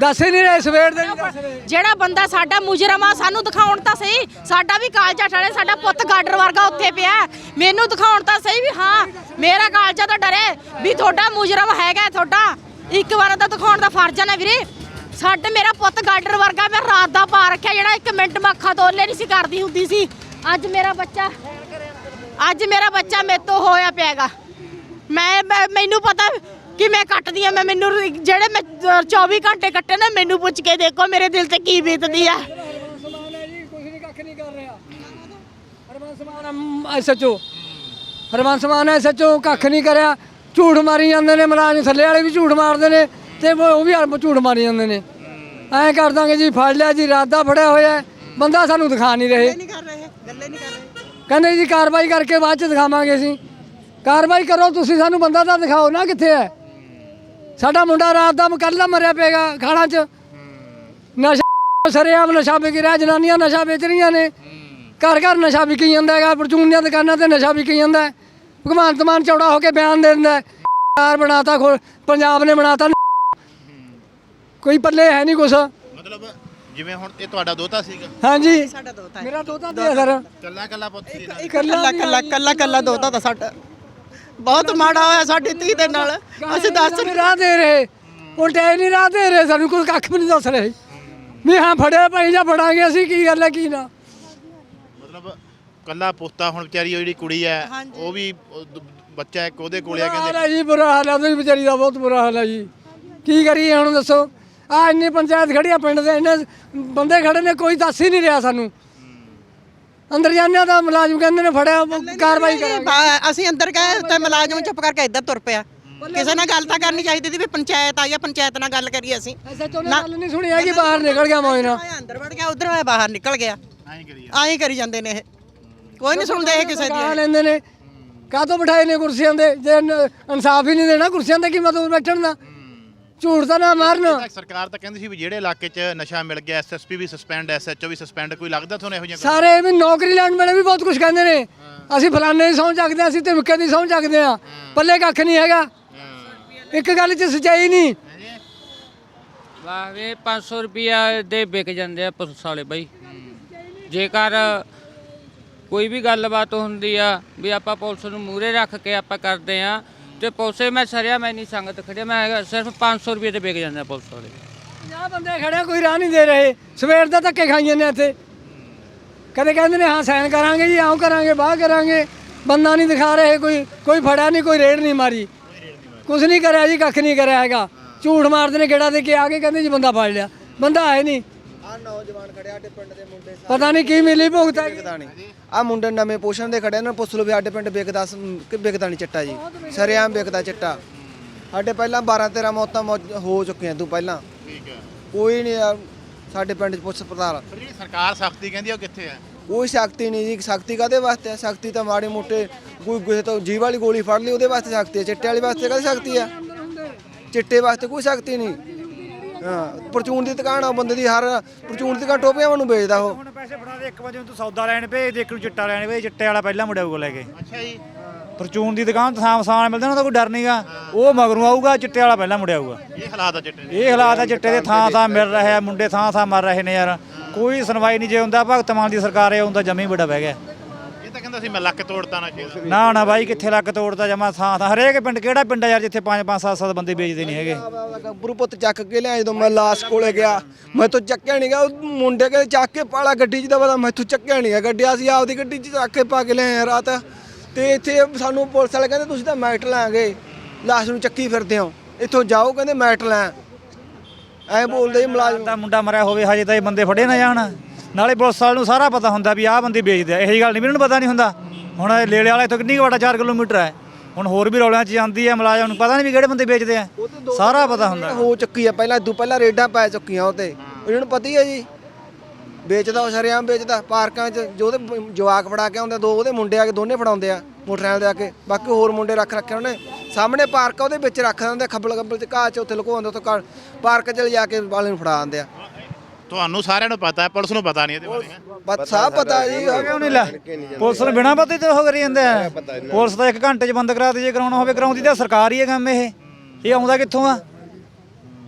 ਦੱਸ ਹੀ ਨਹੀਂ ਰਹੇ ਸਵੇਰ ਦੇ ਨਹੀਂ ਦੱਸ ਰਹੇ। ਜਿਹੜਾ ਬੰਦਾ ਸਾਡਾ ਮੁਜਰਮ ਆ ਸਾਨੂੰ ਦਿਖਾਉਣ ਤਾਂ ਸਹੀ। ਸਾਡਾ ਵੀ ਕਾਲਜਾ ਠਾਲੇ ਸਾਡਾ ਪੁੱਤ ਗਾਡਰ ਵਰਗਾ ਉੱਥੇ ਪਿਆ ਹੈ। ਮੈਨੂੰ ਦਿਖਾਉਣ ਤਾਂ ਸਹੀ ਵੀ ਹਾਂ ਮੇਰਾ ਕਾਲਜਾ ਤਾਂ ਡਰੇ ਵੀ ਤੁਹਾਡਾ ਮੁਜਰਮ ਹੈਗਾ ਤੁਹਾਡਾ। ਇੱਕ ਵਾਰ ਤਾਂ ਦਿਖਾਉਣ ਦਾ ਫਰਜ਼ ਆ ਨਾ ਵੀਰੇ। ਸਾਡੇ ਮੇਰਾ ਪੁੱਤ ਗਾਡਰ ਵਰਗਾ ਮੈਂ ਰਾਤ ਦਾ ਪਾ ਰੱਖਿਆ ਜਿਹੜਾ ਇੱਕ ਮਿੰਟ ਮੈਂ ਅੱਖਾਂ ਤੋਲੇ ਨਹੀਂ ਸੀ ਕਰਦੀ ਹੁੰਦੀ ਸੀ। ਅੱਜ ਮੇਰਾ ਬੱਚਾ ਅੱਜ ਮੇਰਾ ਬੱਚਾ ਮੇਰੇ ਤੋਂ ਹੋਇਆ ਪਿਆਗਾ। ਮੈਂ ਮੈਂ- ਮੈਨੂੰ ਪਤਾ ਕਿ ਮੈਂ ਕੱਟਦੀ ਆ ਮੈਂ ਮੈਨੂੰ ਜਿਹੜੇ ਮੈਂ ਅ, 24 ਘੰਟੇ ਕੱਟੇ ਨਾ ਮੈਨੂੰ ਪੁੱਛ ਕੇ ਦੇਖੋ ਮੇਰੇ ਦਿਲ ਤੇ ਕੀ ਬੀਤਦੀ ਆ। ਸਮਾਨ ਹੈ ਜੀ ਕੁਝ ਨਹੀਂ ਕੱਖ ਨਹੀਂ ਕਰ ਰਿਹਾ ਹਰਮਨ ਸਮਾਨ ਐਸਐਚਓ ਹਰਮਨ ਸਮਾਨ ਐਸਐਚਓ ਕੱਖ ਨਹੀਂ ਕਰਿਆ। ਝੂਠ ਮਾਰੀ ਜਾਂਦੇ ਨੇ ਮਲਾਜ ਥੱਲੇ ਵਾਲੇ ਵੀ ਝੂਠ ਮਾਰਦੇ ਨੇ ਤੇ ਉਹ ਉਹ ਵੀ ਆਪ ਝੂਠ ਮਾਰੀ ਜਾਂਦੇ ਨੇ। ਐਂ ਕਰ ਦਾਂਗੇ ਜੀ ਫੜ ਲਿਆ ਜੀ ਰਾਦਾ ਫੜਿਆ ਹੋਇਆ। ਬੰਦਾ ਸਾਨੂੰ ਦਿਖਾ ਨਹੀਂ ਰਹੇ। ਨਹੀਂ ਕਰ ਰਹੇ ਗੱਲੇ ਨਹੀਂ ਕਰ ਰਹੇ। ਕਹਿੰਦੇ ਜੀ ਕਾਰਵਾਈ ਕਰਕੇ ਬਾਅਦ ਚ ਦਿਖਾਵਾਂਗੇ ਅਸੀਂ। ਕਾਰਵਾਈ ਕਰੋ ਤੁਸੀਂ ਸਾਨੂੰ ਬੰਦਾ ਤਾਂ ਦਿਖਾਓ ਨਾ ਕਿੱਥੇ ਹੈ। ਸਾਡਾ ਮੁੰਡਾ ਰਾਤ ਦਾ ਕੱਲ੍ਹ ਮਰਿਆ ਪਏਗਾ ਖਾਣਾ ਚ। ਨਸ਼ਾ ਸਰੇਆਮ ਨਸ਼ਾ ਵਿਕ ਰਿਹਾ ਜਨਾਨੀਆਂ ਨਸ਼ਾ ਵੇਚ ਰਹੀਆਂ ਨੇ। ਘਰ ਘਰ ਨਸ਼ਾ ਵਿਕੀ ਜਾਂਦਾ ਹੈਗਾ ਪਰਚੂਨ ਦੀਆਂ ਦੁਕਾਨਾਂ ਤੇ ਨਸ਼ਾ ਵਿਕੀ ਜਾਂਦਾ ਹੈ। ਭਗਵੰਤ ਮਾਨ ਚੌੜਾ ਹੋ ਕੇ ਬਿਆਨ ਦੇ ਦਿੰਦਾ ਹੈ। ਕਾਰ ਬਣਾਤਾ ਪੰਜਾਬ ਨੇ ਬਣਾਤਾ ਕੋਈ ਪੱਲੇ ਹੈ ਨਹੀਂ ਕੁਛ। ਮਤਲਬ ਜਿਵੇਂ ਹੁਣ ਇਹ ਤੁਹਾਡਾ ਦੋਤਾ ਸੀਗਾ। ਹਾਂਜੀ। ਸਾਡਾ ਦੋਤਾ ਮੇਰਾ ਦੋਤਾ ਤੇ ਹੈ ਸਰ। ਕੱਲਾ ਕੱਲਾ ਪੁੱਤ ਸੀ ਨਾ ਕੱਲਾ ਕੱਲਾ ਕੱਲਾ ਕੱਲਾ ਦੋਤਾ ਤਾਂ ਸਾਡਾ। ਬਹੁਤ ਮਾੜਾ ਹੋਇਆ ਸਾਡੀ ਧੀ ਦੇ ਨਾਲ। ਅਸੀਂ ਦੱਸ ਨਹੀਂ ਰਾਹ ਦੇ ਰਹੇ। ਉਲਟੇ ਨਹੀਂ ਰਾਹ ਦੇ ਰਹੇ ਸਾਨੂੰ ਕੋਈ ਕੱਖ ਵੀ ਨਹੀਂ ਦੱਸ ਰਹੇ। ਵੀ ਹਾਂ ਫੜਿਆ ਭਾਈ ਜਾਂ ਫੜਾਂਗੇ ਅਸੀਂ ਕੀ ਗੱਲ ਹੈ ਕੀ ਨਾ। ਮਤਲਬ ਕੱਲਾ ਪੁੱਤਾ ਹੁਣ ਵਿਚਾਰੀ ਉਹ ਜਿਹੜੀ ਕੁੜੀ ਹੈ ਉਹ ਵੀ ਉਹ ਦ- ਬੱਚਾ ਇੱਕ ਉਹਦੇ ਕੋਲੇ ਆ ਬੁਰਾ ਹਾਲ ਕਹਿੰਦੇ ਹੈ ਜੀ ਬੁਰਾ ਹਾਲ ਹੈ ਉਹਦੀ ਵਿਚਾਰੀ ਦਾ ਬਹੁਤ ਬੁਰਾ ਹਾਲ ਹੈ ਜੀ। ਕੀ ਕਰੀਏ ਹੁਣ ਦੱਸੋ। ਆ ਇੰਨੀ ਪੰਚਾਇਤ ਖੜੀ ਆ ਪਿੰਡ ਦੇ ਇੰਨੇ ਬੰਦੇ ਖੜੇ ਨੇ ਕੋਈ ਦੱਸ ਹੀ ਨਹੀਂ ਰਿਹਾ ਸਾਨੂੰ। ਅੰਦਰ ਜਾਂਦੇ ਦਾ ਮੁਲਾਜ਼ਮ ਕਹਿੰਦੇ ਨੇ ਫੜਿਆ ਕਾਰਵਾਈ ਕਰਾਂਗੇ। ਬਾ- ਅਸੀਂ ਅੰਦਰ ਗਏ ਤੇ ਮੁਲਾਜ਼ਮ ਚੁੱਪ ਕਰਕੇ ਇੱਧਰ ਤੁਰ ਪਿਆ। ਕਿਸੇ ਨਾਲ ਗੱਲ ਤਾਂ ਕਰਨੀ ਚਾਹੀਦੀ ਸੀ ਵੀ ਪੰਚਾਇਤ ਆਈ ਆ ਪੰਚਾਇਤ ਨਾਲ ਗੱਲ ਕਰੀਏ ਅਸੀਂ। ਐਸਐਚਓ ਨੇ ਗੱਲ ਨਹੀਂ ਸੁਣੀ ਹੈਗੀ ਬਾਹਰ ਨਿਕਲ ਗਿਆ ਮੋਇਨਾ ਆਇਆ ਅੰਦਰ ਵੜ ਗਿਆ ਉਧਰ ਆਇਆ ਬਾਹਰ ਨਿਕਲ ਗਿਆ। ਐਂ ਕਰੀ ਆਏ ਕਰੀ ਜਾਂਦੇ ਨੇ ਇਹ। ਕੋਈ ਨਹੀਂ ਸੁਣਦੇ ਇਹ ਕਿਸੇ ਦੀ ਲੈਂਦੇ ਨੇ। ਕਾਹਤੋਂ ਬਿਠਾਏ ਨੇ ਕੁਰਸੀਆਂ ਦੇ? ਜੇ ਇਨਸਾਫ ਹੀ ਨਹੀਂ ਦੇਣਾ ਕੁਰਸੀਆਂ ਤੇ ਕੀ ਮਤਲਬ ਬੈਠਣ ਦਾ? ਝੂਠ ਤਾਂ ਨਾ ਮਾਰਨ। ਸਰਕਾਰ ਤਾਂ ਕਹਿੰਦੀ ਸੀ ਵੀ ਜਿਹੜੇ ਇਲਾਕੇ 'ਚ ਨਸ਼ਾ ਮਿਲ ਗਿਆ ਐਸਐਸਪੀ ਵੀ ਸਸਪੈਂਡ ਐਸਐਚਓ ਵੀ ਸਸਪੈਂਡ ਕੋਈ ਲੱਗਦਾ ਤੁਹਾਨੂੰ ਇਹੋ ਜਿਹਾ? ਸਾਰੇ ਵੀ ਨੌਕਰੀ ਲੈਣ ਵੇਲੇ ਵੀ ਬਹੁਤ ਕੁਝ ਕਹਿੰਦੇ ਨੇ। ਅਸੀਂ ਫਲਾਣੇ ਦੀ ਸਹੁੰ ਚੱਕਦੇ ਅਸੀਂ ਧਮਕੇ ਦੀ ਸਹੁੰ ਚੱਕਦੇ ਆ ਪੱਲੇ ਕੱਖ ਨਹੀਂ ਹੈਗਾ। ਇੱਕ ਗੱਲ 'ਚ ਸੱਚਾਈ ਨਹੀਂ। ਵਾਹ ਵੇ 500 ਰੁਪਿਆ ਦੇ ਵਿਕ ਜਾਂਦੇ ਆ ਪੁਲਿਸ ਵਾਲੇ ਬਾਈ। ਜੇਕਰ ਕੋਈ ਵੀ ਗੱਲਬਾਤ ਹੁੰਦੀ ਆ ਵੀ ਆਪਾਂ ਪੁਲਿਸ ਨੂੰ ਮੂਰੇ ਰੱਖ ਕੇ ਆਪਾਂ ਕਰਦੇ ਆ ਤੇ ਪੁਲਿਸੇ ਮੈਂ ਸਰਿਆ, ਮੈਂ ਨਹੀਂ ਸੰਗਤ ਖੜਿਆ, ਮੈਂ ਹੈਗਾ ਸਿਰਫ 500 ਰੁਪਏ ਤੇ ਵਿਕ ਜਾਂਦਾ ਪੁਲਿਸ ਵਾਲੇ। 50 ਬੰਦੇ ਖੜੇ ਕੋਈ ਰਾਹ ਨਹੀਂ ਦੇ ਰਹੇ। ਸਵੇਰ ਦਾ ਧੱਕੇ ਖਾਈ ਜਾਂਦੇ ਇੱਥੇ। ਕਦੇ ਕਹਿੰਦੇ ਨੇ, ਹਾਂ, ਸਾਈਨ ਕਰਾਂਗੇ ਜੀ ਆਉਂ ਕਰਾਂਗੇ ਬਾਹ ਕਰਾਂਗੇ। ਬੰਦਾ ਨਹੀਂ ਦਿਖਾ ਰਹੇ, ਕੋਈ ਕੋਈ ਫੜਿਆ ਨਹੀਂ, ਕੋਈ ਰੇਡ ਨਹੀਂ ਮਾਰੀ। ਕੁਝ ਨਹੀਂ ਕਰਿਆ ਜੀ, ਕੱਖ ਨਹੀਂ ਕਰਿਆ ਹੈਗਾ। ਝੂਠ ਮਾਰਦੇ ਨੇ, ਗੇੜਾ ਦੇ ਕੇ ਆ ਕੇ ਕਹਿੰਦੇ ਜੀ, ਬੰਦਾ ਫੜ ਲਿਆ। ਬੰਦਾ ਆਏ ਨਹੀਂ। ਆ ਨੌਜਵਾਨ ਖੜਿਆ ਸਾਡੇ ਪਿੰਡ ਦੇ ਮੁੰਡੇ ਪਤਾ ਨਹੀਂ ਕੀ ਮਿਲੀ ਭੁਗਤਾ ਵਿਕਦਾ ਨਹੀਂ ਆ ਮੁੰਡੇ ਨਵੇਂ ਪੋਸ਼ਣ ਦੇ ਖੜੇ ਨੇ ਪੁੱਛ ਲਓ ਵੀ ਸਾਡੇ ਪਿੰਡ ਵਿਕਦਾ ਸ- ਕਿ ਵਿਕਦਾ ਨਹੀਂ ਚਿੱਟਾ ਜੀ। ਸਰੇਆਮ ਵਿਕਦਾ ਚਿੱਟਾ। ਸਾਡੇ ਪਹਿਲਾਂ 12 13 ਮੌਤਾਂ ਮੌਜ- ਹੋ ਚੁੱਕੀਆਂ ਤੂੰ ਪਹਿਲਾਂ। ਠੀਕ ਹੈ। ਕੋਈ ਨਹੀਂ ਯਾਰ ਸਾਡੇ ਪਿੰਡ 'ਚ ਪੁੱਛ ਪਤਾਲ ਪਰ ਜਿਹੜੀ ਸਰਕਾਰ ਸਖਤੀ ਕਹਿੰਦੀ ਆ ਉਹ ਕਿੱਥੇ ਹੈ ਕੋਈ ਸ਼ਕਤੀ ਨਹੀਂ ਜੀ ਸ਼ਕਤੀ ਕਾਦੇ ਵਾਸਤੇ ਹੈ ਸ਼ਕਤੀ ਤਾਂ ਮਾੜੇ ਮੋਟੇ ਕੋਈ ਕਿਸੇ ਤੋਂ ਜੀਵ ਵਾਲੀ ਗੋਲੀ ਫੜ ਲਈ ਉਹਦੇ ਵਾਸਤੇ ਸ਼ਕਤੀ ਹੈ ਚਿੱਟੇ ਵਾਲੀ ਵਾਸਤੇ ਕਾਹਦੀ ਸ਼ਕਤੀ ਹੈ ਚਿੱਟੇ ਵਾਸਤੇ ਕੋਈ ਸ਼ਕਤੀ ਨਹੀਂ ਹਾਂ ਪਰਚੂਨ ਦੀ ਦੁਕਾਨ ਆ ਬੰਦੇ ਦੀ ਹਰ ਪਰਚੂਨ ਦੀ ਦੁਕਾਨ ਟੋਪੀਆਂ ਨੂੰ ਵੇਚਦਾ ਉਹ। ਹੁਣ ਪੈਸੇ ਫੜਾ ਦੇ 1 ਵਜੇ ਨੂੰ ਤੂੰ ਸੌਦਾ ਲੈਣ ਭੇਜ ਦੇ ਇੱਕ ਨੂੰ ਚਿੱਟਾ ਲੈਣ ਭੇਜ ਚਿੱਟੇ ਵਾਲਾ ਪਹਿਲਾਂ ਮੁੰਡਿਆ ਕੋਲ ਲੈ ਕੇ। ਅੱਛਾ ਜੀ। ਪਰਚੂਨ ਦੀ ਦੁਕਾਨ ਤੋਂ ਸਾਮ ਸਾਮਾਨ ਮਿਲਦਾ ਨਾ ਉਹਦਾ ਕੋਈ ਡਰ ਨਹੀਂਗਾ ਉਹ ਮਗਰੋਂ ਆਊਗਾ ਚਿੱਟੇ ਵਾਲਾ ਪਹਿਲਾਂ ਮੁੰਡਿਆ ਆਊਗਾ। ਇਹ ਹਾਲਾਤ ਆ ਚਿੱਟੇ ਦੇ। ਇਹ ਹਾਲਾਤ ਆ ਚਿੱਟੇ ਦੇ ਥਾਂ ਥਾਂ ਮਿਲ ਰਿਹਾ ਮੁੰਡੇ ਥਾਂ ਥਾਂ ਮਰ ਰਹੇ ਨੇ ਯਾਰ। ਕੋਈ ਸੁਣਵਾਈ ਨਹੀਂ ਜੇ ਹੁੰਦਾ ਭਗਤ ਮਾਨ ਦੀ ਸਰਕਾਰ ਹੈ ਹੁੰਦਾ ਜਮੀ ਬੜਾ ਬਹਿ ਗਿਆ। ਇਹ ਤਾਂ ਕਹਿੰਦਾ ਸੀ ਮੈਂ ਲੱਕ ਤੋੜਤਾ ਨਾ ਚਾਹੀਦਾ ਨਾ ਨਾ ਬਾਈ ਕਿੱਥੇ ਲੱਕ ਤੋੜਦਾ ਜਮਾ? ਥਾਂ ਥਾਂ ਹਰੇਕ ਪਿੰਡ ਕਿਹੜਾ ਪਿੰਡ ਆ ਯਾਰ ਜਿੱਥੇ 5 5 7 7 ਬੰਦੇ ਵੇਚਦੇ ਨਹੀਂ ਹੈਗੇ? ਗੱਭਰੂ ਪੁੱਤ ਚੱਕ ਕੇ ਲਿਆ ਜਦੋਂ ਮੈਂ ਲਾਸ਼ ਕੋਲੇ ਗਿਆ ਮੈਂ ਤੋਂ ਚੱਕਿਆ ਨਹੀਂ ਗਿਆ ਉਹ ਮੁੰਡੇ ਕੇ ਚੱਕ ਕੇ ਪਾਲਾ ਗੱਡੀ 'ਚ ਦਾ ਪਤਾ ਮੈਥੋਂ ਚੱਕਿਆ ਨਹੀਂ ਗਿਆ ਗੱਡੀ ਅਸੀਂ ਆਪਦੀ ਗੱਡੀ 'ਚ ਚੱਕ ਕੇ ਪਾ ਕੇ ਲਿਆਏ ਆ ਰਾਤ। ਤੇ ਇੱਥੇ ਸਾਨੂੰ ਪੁਲਿਸ ਵਾਲੇ ਕਹਿੰਦੇ ਤੁਸੀਂ ਤਾਂ ਮੈਟ ਲਾਂਗੇ ਲਾਸ਼ ਨੂੰ ਚੱਕੀ ਫਿਰਦੇ ਹੋ ਇੱਥੋਂ ਜਾਓ ਕਹਿੰਦੇ ਮੈਟ ਲੈ। ਐ ਬੋਲਦੇ ਮੁਲਾਜ਼ਮ। ਦਾ ਮੁੰਡਾ ਮਰਿਆ ਹੋਵੇ ਹਜੇ ਤਾਂ ਇਹ ਬੰਦੇ ਫੜੇ ਨਾ ਜਾਣ। ਨਾਲੇ ਪੁਲਿਸ ਵਾਲ ਨੂੰ ਸਾਰਾ ਪਤਾ ਹੁੰਦਾ ਵੀ ਆਹ ਬੰਦੇ ਵੇਚਦੇ ਆ। ਇਹੀ ਗੱਲ ਨਹੀਂ ਵੀ ਇਹਨਾਂ ਨੂੰ ਪਤਾ ਨਹੀਂ ਹੁੰਦਾ। ਹੁਣ ਇਹ ਲੇਲੇ ਵਾਲਾ ਇੱਥੋਂ ਕਿੰਨੀ ਕੁ ਵਾਟਾ 4 ਕਿਲੋਮੀਟਰ ਹੈ। ਹੁਣ ਹੋਰ ਵੀ ਰੌਲਿਆਂ 'ਚ ਜਾਂਦੀ ਹੈ ਮੁਲਾਜ਼ਮ ਨੂੰ ਪਤਾ ਨਹੀਂ ਵੀ ਕਿਹੜੇ ਬੰਦੇ ਵੇਚਦੇ ਆ। ਸਾਰਾ ਪਤਾ ਹੁੰਦਾ। ਹੋ ਚੁੱਕੀ ਆ ਪਹਿਲਾਂ ਇਦੋਂ ਪਹਿਲਾਂ ਰੇਡਾਂ ਪੈ ਚੁੱਕੀਆਂ ਉਹ ਤੇ। ਇਹਨਾਂ ਨੂੰ ਪਤਾ ਹੀ ਹੈ ਜੀ। ਵੇਚਦਾ ਉਹ ਸ਼ਰੇਆਮ ਵੇਚਦਾ ਪਾਰਕਾਂ 'ਚ ਜੋ ਉਹਦੇ ਜਵਾਕ ਫੜਾ ਕੇ ਆਉਂਦੇ ਦੋ ਉਹਦੇ ਮੁੰਡੇ ਆ ਕੇ ਦੋਨੇ ਫੜਾਉਂਦੇ ਆ ਮੋਟਰਸਾਈਕਲ ਦੇ ਆ ਕੇ। ਬਾਕੀ ਹੋਰ ਮੁੰਡੇ ਰੱਖ ਰੱਖੇ ਉਹਨੇ। ਸਾਹਮਣੇ ਪਾਰਕ ਉਹਦੇ ਵਿੱਚ ਰੱਖ ਦਿੰਦੇ ਖੱਬਲ ਖੱਬਲ 'ਚ ਘਾਹ 'ਚ ਉੱਥੇ ਲੁਕੋ ਦਿੰਦੇ ਉੱਥੇ ਪਾਰਕ 'ਚ ਲਿਜਾ ਕੇ ਵਾਲੇ ਨੂੰ ਫੜਾ ਦਿੰਦੇ ਆ। ਤੁਹਾਨੂੰ ਸਾਰਿਆਂ ਨੂੰ ਪਤਾ ਹੈ ਪੁਲਿਸ ਨੂੰ ਪਤਾ ਨਹੀਂ ਇਹਦੇ ਬਾਰੇ। ਹੈਂ? ਬਸ ਸਾਹ ਪਤਾ ਜੀ ਕਿਉਂ ਨਹੀਂ ਲੈ ਪੁਲਿਸ ਨੂੰ ਬਿਨਾਂ ਪਤਾ ਹੀ ਤਾਂ ਉਹ ਕਰੀ ਜਾਂਦੇ ਆ। ਪੁਲਿਸ ਤਾਂ ਇੱਕ ਘੰਟੇ 'ਚ ਬੰਦ ਕਰਾ ਦੇ ਜੇ ਕਰਾਉਣਾ ਹੋਵੇ ਕਰਾਉਂਦੀ ਤਾਂ ਸਰਕਾਰ ਹੀ ਹੈ ਕੰਮ ਇਹ। ਇਹ ਆਉਂਦਾ ਕਿੱਥੋਂ ਆ?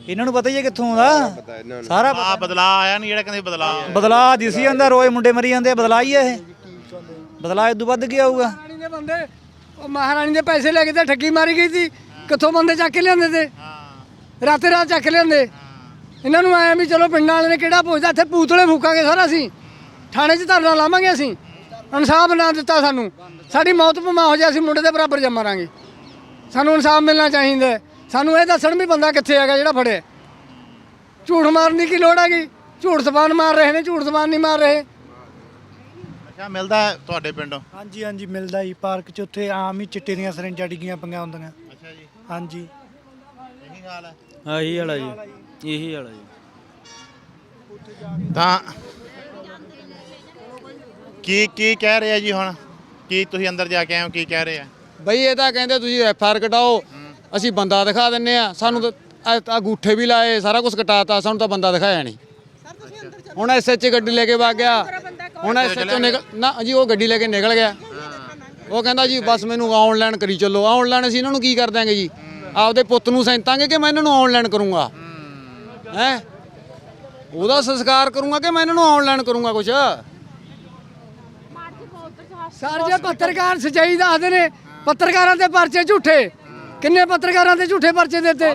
ਇਹਨਾਂ ਨੂੰ ਪਤਾ ਹੀ ਹੈ ਕਿੱਥੋਂ ਆਉਂਦਾ। ਸਾਰਾ ਆ ਬਦਲਾ ਆਇਆ ਨਹੀਂ ਜਿਹੜਾ ਕਹਿੰਦੇ ਬਦਲਾ ਬਦਲਾ ਦਿਸੀ ਜਾਂਦਾ ਰੋਏ ਮੁੰਡੇ ਮਰੀ ਜਾਂਦੇ ਬਦਲਾ ਹੀ ਹੈ ਇਹ। ਬਦਲਾ ਇਦੋਂ ਵੱਧ ਕੀ ਆਊਗਾ ਮਹਾਰਾਣੀ ਦੇ ਬੰਦੇ ਉਹ ਮਹਾਰਾਣੀ ਦੇ ਪੈਸੇ ਲੈ ਕੇ ਤੇ ਠੱਗੀ ਮਾਰੀ ਗਈ ਸੀ। ਕਿੱਥੋਂ ਬੰਦੇ ਚੱਕ ਕੇ ਲਿਆਂਦੇ ਤੇ? ਰਾਤੇ ਰਾਤ ਚੱਕ ਲਿਆਂਦੇ। ਇਹਨਾਂ ਨੂੰ ਐਂ ਵੀ ਚਲੋ ਪਿੰਡਾਂ ਵਾਲੇ ਨੇ ਕਿਹੜਾ ਪੁੱਛਦਾ? ਇੱਥੇ ਪੂਤਲੇ ਫੂਕਾਂਗੇ ਸਾਰਾ ਅਸੀਂ। ਥਾਣੇ 'ਚ ਧਰਨਾ ਲਾਵਾਂਗੇ ਅਸੀਂ। ਇਨਸਾਫ ਨਾ ਦਿੱਤਾ ਸਾਨੂੰ। ਸਾਡੀ ਮੌਤ ਭਮਾ ਹੋ ਜਾ ਅਸੀਂ ਮੁੰਡੇ ਦੇ ਬਰਾਬਰ ਜੰਮਾਂਗੇ ਸਾਨੂੰ ਇਨਸਾਫ ਮਿਲਣਾ ਚਾਹੀਦਾ ਹੈ। ਸਾਨੂੰ ਇਹ ਦੱਸਣ ਵੀ ਬੰਦਾ ਕਿੱਥੇ ਹੈਗਾ ਜਿਹੜਾ ਫੜਿਆ। ਝੂਠ ਮਾਰਨ ਦੀ ਕੀ ਲੋੜ ਹੈਗੀ? ਝੂਠ ਜ਼ਬਾਨ ਮਾਰ ਰਹੇ ਨੇ ਝੂਠ ਜ਼ਬਾਨ ਨਹੀਂ ਮਾਰ ਰਹੇ। ਨਸ਼ਾ ਮਿਲਦਾ ਹੈ ਤੁਹਾਡੇ ਪਿੰਡੋਂ? ਹਾਂਜੀ ਹਾਂਜੀ ਮਿਲਦਾ ਜੀ। ਪਾਰਕ 'ਚ ਉੱਥੇ ਆਮ ਹੀ ਚਿੱਟੇ ਦੀਆਂ ਸਰਿੰਜਾਂ ਡਿੱਗੀਆਂ ਪਈਆਂ ਹੁੰਦੀਆਂ। ਅੱਛਾ ਜੀ। ਹਾਂਜੀ। ਇਹੀ ਹਾਲ ਹੈ? ਆਹੀ ਵਾਲਾ ਜੀ। ਇਹੀ ਵਾਲਾ ਜੀ। ਤਾਂ ਕੀ ਕੀ ਕਹਿ ਰਿਹਾ ਜੀ ਹੁਣ? ਕੀ ਤੁਸੀਂ ਅੰਦਰ ਜਾ ਕੇ ਆਏ ਹੋ ਕੀ ਕਹਿ ਰਹੇ ਆ? ਬਈ ਇਹ ਤਾਂ ਕਹਿੰਦੇ ਤੁਸੀਂ ਐਫ ਆਰ ਕਟਾਓ ਅਸੀਂ ਬੰਦਾ ਦਿਖਾ ਦਿੰਨੇ ਆ। ਸਾਨੂੰ ਤਾਂ ਆ ਗੂਠੇ ਵੀ ਲਾਏ ਸਾਰਾ ਕੁਝ ਕਟਾਤਾ ਸਾਨੂੰ ਤਾਂ ਬੰਦਾ ਦਿਖਾਇਆ ਨਹੀਂ। ਹੁਣ ਐਸਐਚ ਗੱਡੀ ਲੈ ਕੇ ਵਗ ਗਿਆ। ਹੁਣ ਐਸਐਚ ਨਿਕਲ ਨਾ ਜੀ ਉਹ ਗੱਡੀ ਲੈ ਕੇ ਨਿਕਲ ਗਿਆ। ਉਹ ਕਹਿੰਦਾ ਜੀ ਬਸ ਮੈਨੂੰ ਆਨਲਾਈਨ ਕਰੀ ਚੱਲੋ। ਆਨਲਾਈਨ ਅਸੀਂ ਇਹਨਾਂ ਨੂੰ ਕੀ ਕਰ ਦਾਂਗੇ ਜੀ? ਆਪਦੇ ਪੁੱਤ ਨੂੰ ਸੈਂਤਾਂਗੇ ਕਿ ਮੈਂ ਇਹਨਾਂ ਨੂੰ ਆਨਲਾਈਨ ਕਰੂੰਗਾ? ਹੈ? ਉਹਦਾ ਸੰਸਕਾਰ ਕਰੂੰਗਾ ਕਿ ਮੈਂ ਇਹਨਾਂ ਨੂੰ ਆਨਲਾਈਨ ਕਰੂੰਗਾ ਕੁਛ? ਸਰ ਜੇ ਪੱਤਰਕਾਰ ਸਚਾਈ ਦੱਸਦੇ ਨੇ ਪੱਤਰਕਾਰਾਂ ਦੇ ਪਰਚੇ ਝੂਠੇ। ਕਿੰਨੇ ਪੱਤਰਕਾਰਾਂ ਦੇ ਝੂਠੇ ਪਰਚੇ ਦਿੱਤੇ?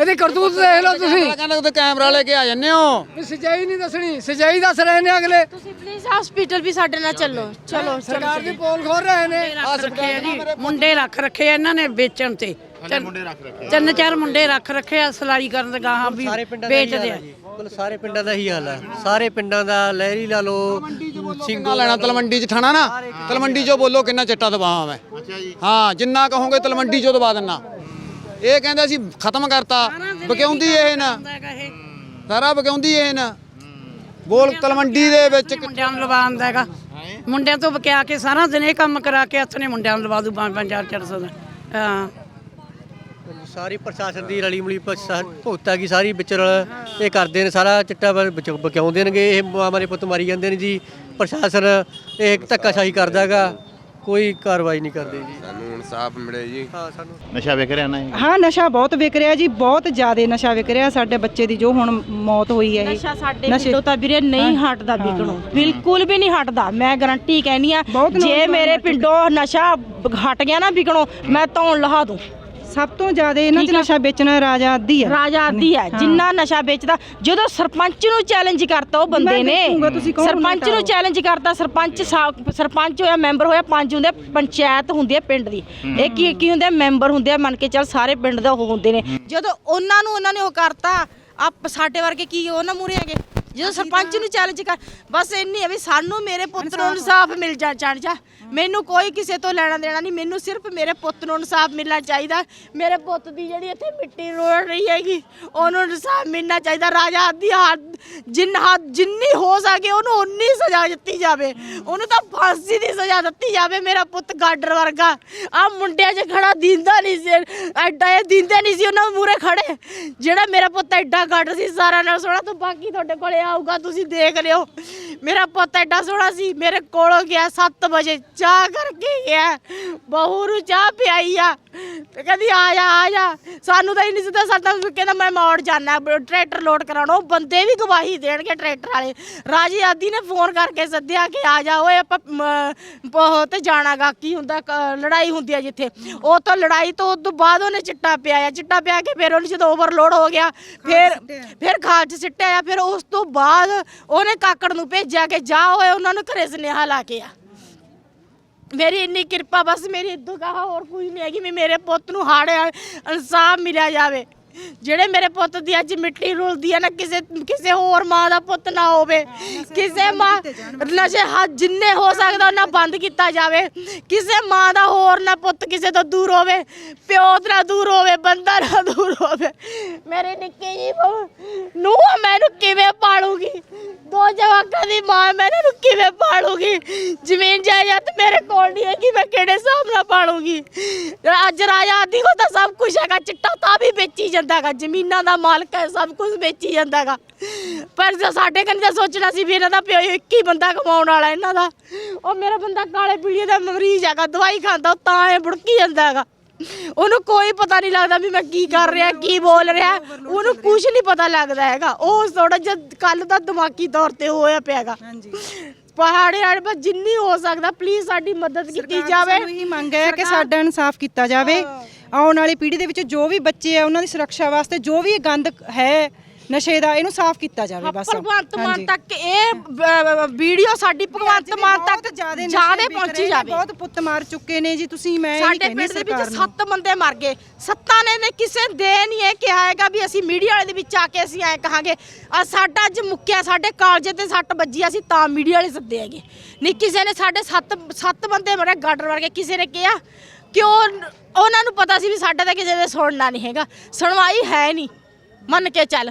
ਇਹਦੀ ਕਰਤੂਤ ਦੇਖ ਲਓ ਤੁਸੀਂ। ਕਹਿੰਦਾ ਉਹਦੇ ਕੈਮਰਾ ਲੈ ਕੇ ਆ ਜੰਨੇ ਹੋ। ਵੀ ਸਚਾਈ ਨਹੀਂ ਦੱਸਣੀ ਸਚਾਈ ਦੱਸ ਰਹੇ ਨੇ ਅਗਲੇ। ਤੁਸੀਂ ਪਲੀਜ਼ ਹਸਪੀਟਲ ਵੀ ਸਾਡੇ ਨਾਲ ਚੱਲੋ। ਚਲੋ ਸਰਕਾਰ ਦੀ ਪੋਲ ਖੋਲ ਰਹੇ ਨੇ। ਰੱਖੇ ਆ ਜੀ। ਮੁੰਡੇ ਰੱਖ ਰੱਖੇ ਆ ਇਹਨਾਂ ਨੇ ਵੇਚਣ ਤੇ। ਮੁੰਡੇ ਰੱਖ ਰੱਖੇ ਤਿੰਨ ਚਾਰ ਮੁੰਡੇ ਰੱਖ ਰੱਖੇ ਆ ਸਲਾਈ ਕਰਨ ਦੇ ਗਾਹਾਂ ਵੀ ਵੇਚਦੇ ਆ। ਬਿਲਕੁਲ ਸਾਰੇ ਪਿੰਡਾਂ ਦਾ ਹੀ ਹਾਲ ਹੈ ਸਾਰੇ ਪਿੰਡਾਂ ਦਾ ਲਹਿਰੀ ਲਾ ਲਓ ਸਿੰਘਾ ਲੈਣਾ ਤਲਵੰਡੀ ਚ ਠਾਣਾ ਨਾ? ਤਲਵੰਡੀ ਚੋਂ ਬੋਲੋ ਕਿੰਨਾ ਚਿੱਟਾ ਦਬਾਵਾਂ ਮੈਂ ਅੱਛਾ ਜੀ। ਹਾਂ ਜਿੰਨਾ ਕਹੋਗੇ ਤਲਵੰਡੀ ਚੋਂ ਦਬਾ ਦਿੰਨਾ। ਇਹ ਕਹਿੰਦੇ ਅਸੀਂ ਖਤਮ ਕਰਤਾ। ਬਕਿਉਂਦੀ ਇਹ ਨਾ। ਸਾਰਾ ਬਕਿਉਂਦੀ ਇਹ ਨਾ। ਬੋਲ ਤਲਵੰਡੀ ਦੇ ਵਿੱਚ ਮੁੰਡਿਆਂ ਨੂੰ ਲਵਾ ਆਂਦਾ ਹੈਗਾ। ਮੁੰਡਿਆਂ ਤੋਂ ਬਕਿਆ ਕੇ ਸਾਰਾ ਦਿਨ ਇਹ ਕੰਮ ਕਰਾ ਕੇ ਹੱਥ ਨੇ ਮੁੰਡਿਆਂ ਨੂੰ ਲਵਾ ਦੂ 5-400 ਦਾ। ਹਾਂ। ਸਾਰੀ ਪ੍ਰਸ਼ਾਸਨ ਦੀ ਰਲੀ ਮਿਲੀ ਭੁਗਤਾ ਕੀ ਸਾਰੀ ਵਿਚਰ ਇਹ ਕਰਦੇ ਨੇ ਸਾਰਾ ਚਿੱਟਾ ਬਕਿਆਉਂਦੇ ਨੇਗੇ। ਇਹ ਮਾਰੇ ਪੁੱਤ ਮਾਰੀ ਜਾਂਦੇ ਨੇ ਜੀ। ਪ੍ਰਸ਼ਾਸਨ ਇਹ ਧੱਕਾਸ਼ਾਹੀ ਕਰਦਾਗਾ। ਕੋਈ ਕਾਰਵਾਈ ਨਹੀਂ ਕਰਦੇ ਜੀ। ਸਾਨੂੰ ਇਨਸਾਫ ਮਿਲੇ ਜੀ। ਹਾਂ ਸਾਨੂੰ ਨਸ਼ਾ ਵੇਖ ਰਿਹਾ ਨਾ ਇਹ? ਹਾਂ ਨਸ਼ਾ ਬਹੁਤ ਵਿਕ ਰਿਹਾ ਜੀ। ਬਹੁਤ ਜ਼ਿਆਦਾ ਨਸ਼ਾ ਵਿਕ ਰਿਹਾ। ਸਾਡੇ ਬੱਚੇ ਦੀ ਜੋ ਹੁਣ ਮੌਤ ਹੋਈ ਹੈ ਇਹ। ਨਸ਼ਾ ਸਾਡੇ ਪਿੰਡੋਂ ਤਾਂ ਵੀਰੇ ਨਹੀਂ ਹਟਦਾ ਵਿਕਣੋਂ ਬਿਲਕੁਲ। ਵੀ ਨਹੀਂ ਹਟਦਾ। ਮੈਂ ਗਰੰਟੀ ਕਹਿਨੀ ਆ ਬਹੁਤ ਜੇ ਮੇਰੇ। ਪਿੰਡੋਂ ਨਸ਼ਾ ਹਟ ਗਿਆ ਨਾ ਵਿਕਣੋਂ ਮੈਂ ਧੌਣ ਲਹਾ ਦੂੰ। ਸਭ ਤੋਂ ਜ਼ਿਆਦਾ ਇਹਨਾਂ 'ਚ ਨਸ਼ਾ ਵੇਚਣਾ ਰਾਜਾ ਅੱਧੀ ਹੈ। ਰਾਜਾ ਆਦੀ ਹੈ। ਜਿੰਨਾ ਨਸ਼ਾ ਵੇਚਦਾ ਜਦੋਂ ਸਰਪੰਚ ਨੂੰ ਚੈਲੰਜ ਕਰਤਾ ਉਹ ਬੰਦੇ ਨੇ। ਤੁਸੀਂ ਸਰਪੰਚ ਨੂੰ। ਚੈਲੰਜ ਕਰਤਾ ਸਰਪੰਚ ਸਾ- ਸਰਪੰਚ ਹੋਇਆ ਮੈਂਬਰ ਹੋਇਆ ਪੰਜ ਹੁੰਦੇ ਆ, ਪੰਚਾਇਤ ਹੁੰਦੀ ਹੈ ਪਿੰਡ ਦੀ। ਇਹ ਕੀ ਕੀ ਹੁੰਦੇ ਆ? ਮੈਂਬਰ ਹੁੰਦੇ ਆ ਮੰਨ ਕੇ ਚੱਲ ਸਾਰੇ ਪਿੰਡ ਦਾ ਉਹ ਹੁੰਦੇ ਨੇ। ਜਦੋਂ ਉਹਨਾਂ ਨੂੰ ਉਹਨਾਂ ਨੇ ਉਹ ਕਰਤਾ ਆਪ ਸਾਡੇ ਵਰਗੇ ਕੀ ਉਹਨਾਂ ਮੂਰੇ ਹੈਗੇ? ਜਦੋਂ ਸਰਪੰਚ ਨੂੰ ਚੈਲੰਜ ਕਰ ਬਸ ਇੰਨੀ ਹੈ ਵੀ ਸਾਨੂੰ ਮੇਰੇ ਪੁੱਤ ਨੂੰ ਇਨਸਾਫ ਮਿਲ ਜਾ ਜਾਣ ਜਾ। ਮੈਨੂੰ ਕੋਈ ਕਿਸੇ ਤੋਂ ਲੈਣਾ ਦੇਣਾ ਨਹੀਂ ਮੈਨੂੰ ਸਿਰਫ ਮੇਰੇ ਪੁੱਤ ਨੂੰ ਇਨਸਾਫ ਮਿਲਣਾ ਚਾਹੀਦਾ। ਮੇਰੇ ਪੁੱਤ ਦੀ ਜਿਹੜੀ ਇੱਥੇ ਮਿੱਟੀ ਰੋੜ ਰਹੀ ਹੈਗੀ ਉਹਨੂੰ ਇਨਸਾਫ ਮਿਲਣਾ ਚਾਹੀਦਾ। ਰਾਜਾ ਦੀ ਹੱਦ ਜਿੰਨ ਹੱਦ ਜਿੰਨੀ ਹੋ ਸਕੇ ਉਹਨੂੰ ਉਨੀ ਸਜ਼ਾ ਦਿੱਤੀ ਜਾਵੇ। ਉਹਨੂੰ ਤਾਂ ਫਾਂਸੀ ਦੀ ਸਜ਼ਾ ਦਿੱਤੀ ਜਾਵੇ ਮੇਰਾ ਪੁੱਤ ਗਾਡਰ ਵਰਗਾ। ਆ ਮੁੰਡਿਆਂ 'ਚ ਖੜਾ ਦਿੰਦਾ ਨਹੀਂ ਸੀ ਐਡਾ ਇਹ ਦਿੰਦੇ ਨਹੀਂ ਸੀ ਉਹਨਾਂ ਮੂਰੇ ਖੜੇ। ਜਿਹੜਾ ਮੇਰਾ ਪੁੱਤ ਐਡਾ ਗਾਡਰ ਸੀ ਸਾਰਾ ਨਾਲ ਸੋਹਣਾ ਤੋਂ ਬਾਕੀ ਤੁਹਾਡੇ ਕੋਲੇ ਆਊਗਾ ਤੁਸੀਂ ਦੇਖ ਲਿਓ। ਮੇਰਾ ਪੁੱਤ ਐਡਾ ਸੋਹਣਾ ਸੀ ਮੇਰੇ ਕੋਲੋਂ ਗਿਆ 7 ਵਜੇ ਚਾਹ ਕਰਕੇ ਗਿਆ। ਬਹੂ ਨੂੰ ਚਾਹ ਪਿਆਈ ਆ। ਤੇ ਕਹਿੰਦੀ ਆ ਜਾ ਆ ਜਾ। ਸਾਨੂੰ ਤਾਂ ਹੀ ਨਹੀਂ ਸਿੱਧਾ ਸਾਡਾ ਕਹਿੰਦਾ ਮੈਂ ਮੌੜ ਜਾਣਾ ਟਰੈਕਟਰ ਲੋਡ ਕਰਾਉਣਾ। ਉਹ ਬੰਦੇ ਵੀ ਗਵਾਹੀ ਦੇਣਗੇ ਟਰੈਕਟਰ ਵਾਲੇ। ਰਾਜੀ ਆਦੀ ਨੇ ਫੋਨ ਕਰਕੇ ਸੱਦਿਆ ਕਿ ਆ ਜਾ ਓਏ ਆਪਾਂ ਉਹ ਤੇ ਜਾਣਾਗਾ ਕੀ ਹੁੰਦਾ ਲੜਾਈ ਹੁੰਦੀ ਆ ਜਿੱਥੇ। ਉਹ ਤੋਂ ਲੜਾਈ ਤੋਂ ਉਦੋਂ ਬਾਅਦ ਉਹਨੇ ਚਿੱਟਾ ਪਿਆਇਆ। ਚਿੱਟਾ ਪਿਆ ਕੇ ਫਿਰ ਉਹਨੂੰ ਜਦੋਂ ਓਵਰਲੋਡ ਹੋ ਗਿਆ ਫਿਰ ਫਿਰ ਖਾਲ ਚ ਸਿੱਟਿਆ ਫਿਰ ਉਸ ਤੋਂ ਬਾਅਦ ਉਹਨੇ ਕਾਕੜ ਨੂੰ ਭੇਜਿਆ ਕਿ ਜਾ ਓਏ ਉਹਨਾਂ ਨੂੰ ਘਰੇ ਸੁਨੇਹਾ ਲਾ ਕੇ ਆ। ਮੇਰੀ ਇੰਨੀ ਕਿਰਪਾ ਬਸ ਮੇਰੀ ਦੁਆ ਹੋਰ ਕੋਈ ਨਹੀਂ ਹੈਗੀ ਵੀ ਮੇਰੇ ਪੁੱਤ ਨੂੰ ਹਾੜੇ ਇਨਸਾਫ ਮਿਲਿਆ ਜਾਵੇ। ਜਿਹੜੇ ਮੇਰੇ ਪੁੱਤ ਦੀ ਅੱਜ ਮਿੱਟੀ ਰੁਲਦੀ ਹੈ ਨਾ ਕਿਸੇ ਕਿਸੇ ਹੋਰ ਮਾਂ ਦਾ ਪੁੱਤ ਨਾ ਹੋਵੇ ਕਿਸੇ ਮਾਂ ਨਸ਼ੇ ਹੱਥ ਜਿੰਨੇ ਹੋ ਸਕਦਾ ਉਹਨਾਂ ਬੰਦ ਕੀਤਾ ਜਾਵੇ। ਕਿਸੇ ਮਾਂ ਦਾ ਹੋਰ ਨਾ ਪੁੱਤ ਕਿਸੇ ਤੋਂ ਦੂਰ ਹੋਵੇ ਪਿਓ ਨਾ ਦੂਰ ਹੋਵੇ ਬੰਦਾ ਨਾ ਦੂਰ ਹੋਵੇ। ਮੇਰੇ ਨਿੱਕੇ ਜੀ ਨੂੰ ਮੈਨੂੰ ਕਿਵੇਂ ਪਾਲੂਗੀ। ਦੋ ਜਵਾਕਾਂ ਦੀ ਮਾਂ ਮੈਂ ਇਹਨਾਂ ਨੂੰ ਕਿਵੇਂ ਪਾਲੂਗੀ? ਜ਼ਮੀਨ ਜਾਇਦਾਦ ਮੇਰੇ ਕੋਲ ਨਹੀਂ ਹੈਗੀ, ਮੈਂ ਕਿਹੜੇ ਹਿਸਾਬ ਨਾਲ ਪਾਲੂਗੀ? ਅੱਜ ਰਾਜਾ ਆਦੀ ਕੋ ਤਾਂ ਸਭ ਕੁਝ ਹੈਗਾ, ਚਿੱਟਾ ਤਾਂ ਵੀ ਵੇਚੀ ਜਾਂਦਾਗਾ, ਜ਼ਮੀਨਾਂ ਦਾ ਮਾਲਕ ਹੈ, ਸਭ ਕੁਝ ਵੇਚੀ ਜਾਂਦਾਗਾ। ਪਰ ਜੋ ਸਾਡੇ ਕੰਨ ਤਾਂ ਸੋਚਣਾ ਸੀ ਵੀ ਇਹਨਾਂ ਦਾ ਪਿਓ ਇੱਕ ਹੀ ਬੰਦਾ ਕਮਾਉਣ ਵਾਲਾ ਇਹਨਾਂ ਦਾ, ਉਹ ਮੇਰਾ ਬੰਦਾ ਕਾਲੇ ਪੀਲੀਏ ਦਾ ਮਰੀਜ਼ ਹੈਗਾ, ਦਵਾਈ ਖਾਂਦਾ ਤਾਂ ਇਹ ਬੁੜਕੀ ਜਾਂਦਾ ਹੈਗਾ ਉਹਨੂੰ ਕੋਈ ਪਤਾ ਨਹੀਂ ਲੱਗਦਾ ਵੀ ਮੈਂ ਕੀ ਕਰ ਰਿਹਾ ਕੀ ਬੋਲ ਰਿਹਾ। ਉਹਨੂੰ ਕੁਝ ਨਹੀਂ ਪਤਾ ਲੱਗਦਾ ਹੈਗਾ। ਉਹ ਥੋੜਾ ਜਿਹਾ ਕੱਲ ਦਾ ਦਿਮਾਗੀ ਤੌਰ ਤੇ ਹੋਇਆ ਪਿਆਗਾ ਪਹਾੜੇ ਆੜ ਬਸ ਜਿੰਨੀ ਹੋ ਸਕਦਾ ਪਲੀਜ਼ ਸਾਡੀ ਮਦਦ ਕੀਤੀ ਜਾਵੇ। ਸਾਨੂੰ ਇਹੀ ਮੰਗ ਹੈ ਕਿ ਸਾਡਾ ਇਨਸਾਫ ਕੀਤਾ ਜਾਵੇ। ਆਉਣ ਵਾਲੀ ਪੀੜ੍ਹੀ ਦੇ ਵਿੱਚ ਜੋ ਵੀ ਬੱਚੇ ਆ ਉਹਨਾਂ ਦੀ ਸੁਰੱਖਿਆ ਵਾਸਤੇ ਜੋ ਵੀ ਗੰਦ ਹੈ ਨਸ਼ੇ ਦਾ ਇਹਨੂੰ ਸਾਫ਼ ਕੀਤਾ ਜਾਵੇ ਬਸ। ਭਗਵੰਤ ਮਾਨ ਤੱਕ ਇਹ ਵੀਡੀਓ ਸਾਡੀ ਭਗਵੰਤ ਮਾਨ ਤੱਕ ਜਿਆਦੇ ਜਿਆਦੇ ਪਹੁੰਚੀ ਜਾਵੇ। ਬਹੁਤ ਪੁੱਤ ਮਾਰ ਚੁੱਕੇ ਨੇ ਜੀ ਤੁਸੀਂ ਮੈਂ ਇਹੀ ਸਾਡੇ ਪਿੰਡ ਦੇ ਵਿੱਚ। ਸੱਤ ਬੰਦੇ ਮਰ ਗਏ। ਸੱਤਾਂ ਨੇ ਨੇ ਕਿਸੇ ਦੇ ਨਹੀਂ ਇਹ ਕਿਹਾ ਹੈਗਾ ਵੀ ਅਸੀਂ ਮੀਡੀਆ ਵਾਲੇ ਦੇ ਵਿੱਚ ਆ ਕੇ ਅਸੀਂ ਐ ਕਹਾਂਗੇ ਆ ਸਾਡਾ ਅੱਜ ਮੁੱਕਿਆ ਸਾਡੇ ਕਾਲਜ ਤੇ ਸੱਟ ਵੱਜੀ ਅਸੀਂ ਤਾਂ ਮੀਡੀਆ ਵਾਲੇ ਸੱਦੇ ਹੈਗੇ। ਨਹੀਂ ਕਿਸੇ ਨੇ ਸਾਡੇ ਸੱਤ ਸੱਤ ਬੰਦੇ ਮਰੇ ਗਾਡਰ ਵਰਗੇ ਕਿਸੇ ਨੇ ਕਿਹਾ। ਕਿਉਂ? ਉਹਨਾਂ ਨੂੰ ਪਤਾ ਸੀ ਵੀ ਸਾਡਾ ਤਾਂ ਕਿਸੇ ਨੇ ਸੁਣਨਾ ਨਹੀਂ ਹੈਗਾ। ਸੁਣਵਾਈ ਹੈ ਨਹੀਂ। ਮੰਨ ਕੇ ਚੱਲ।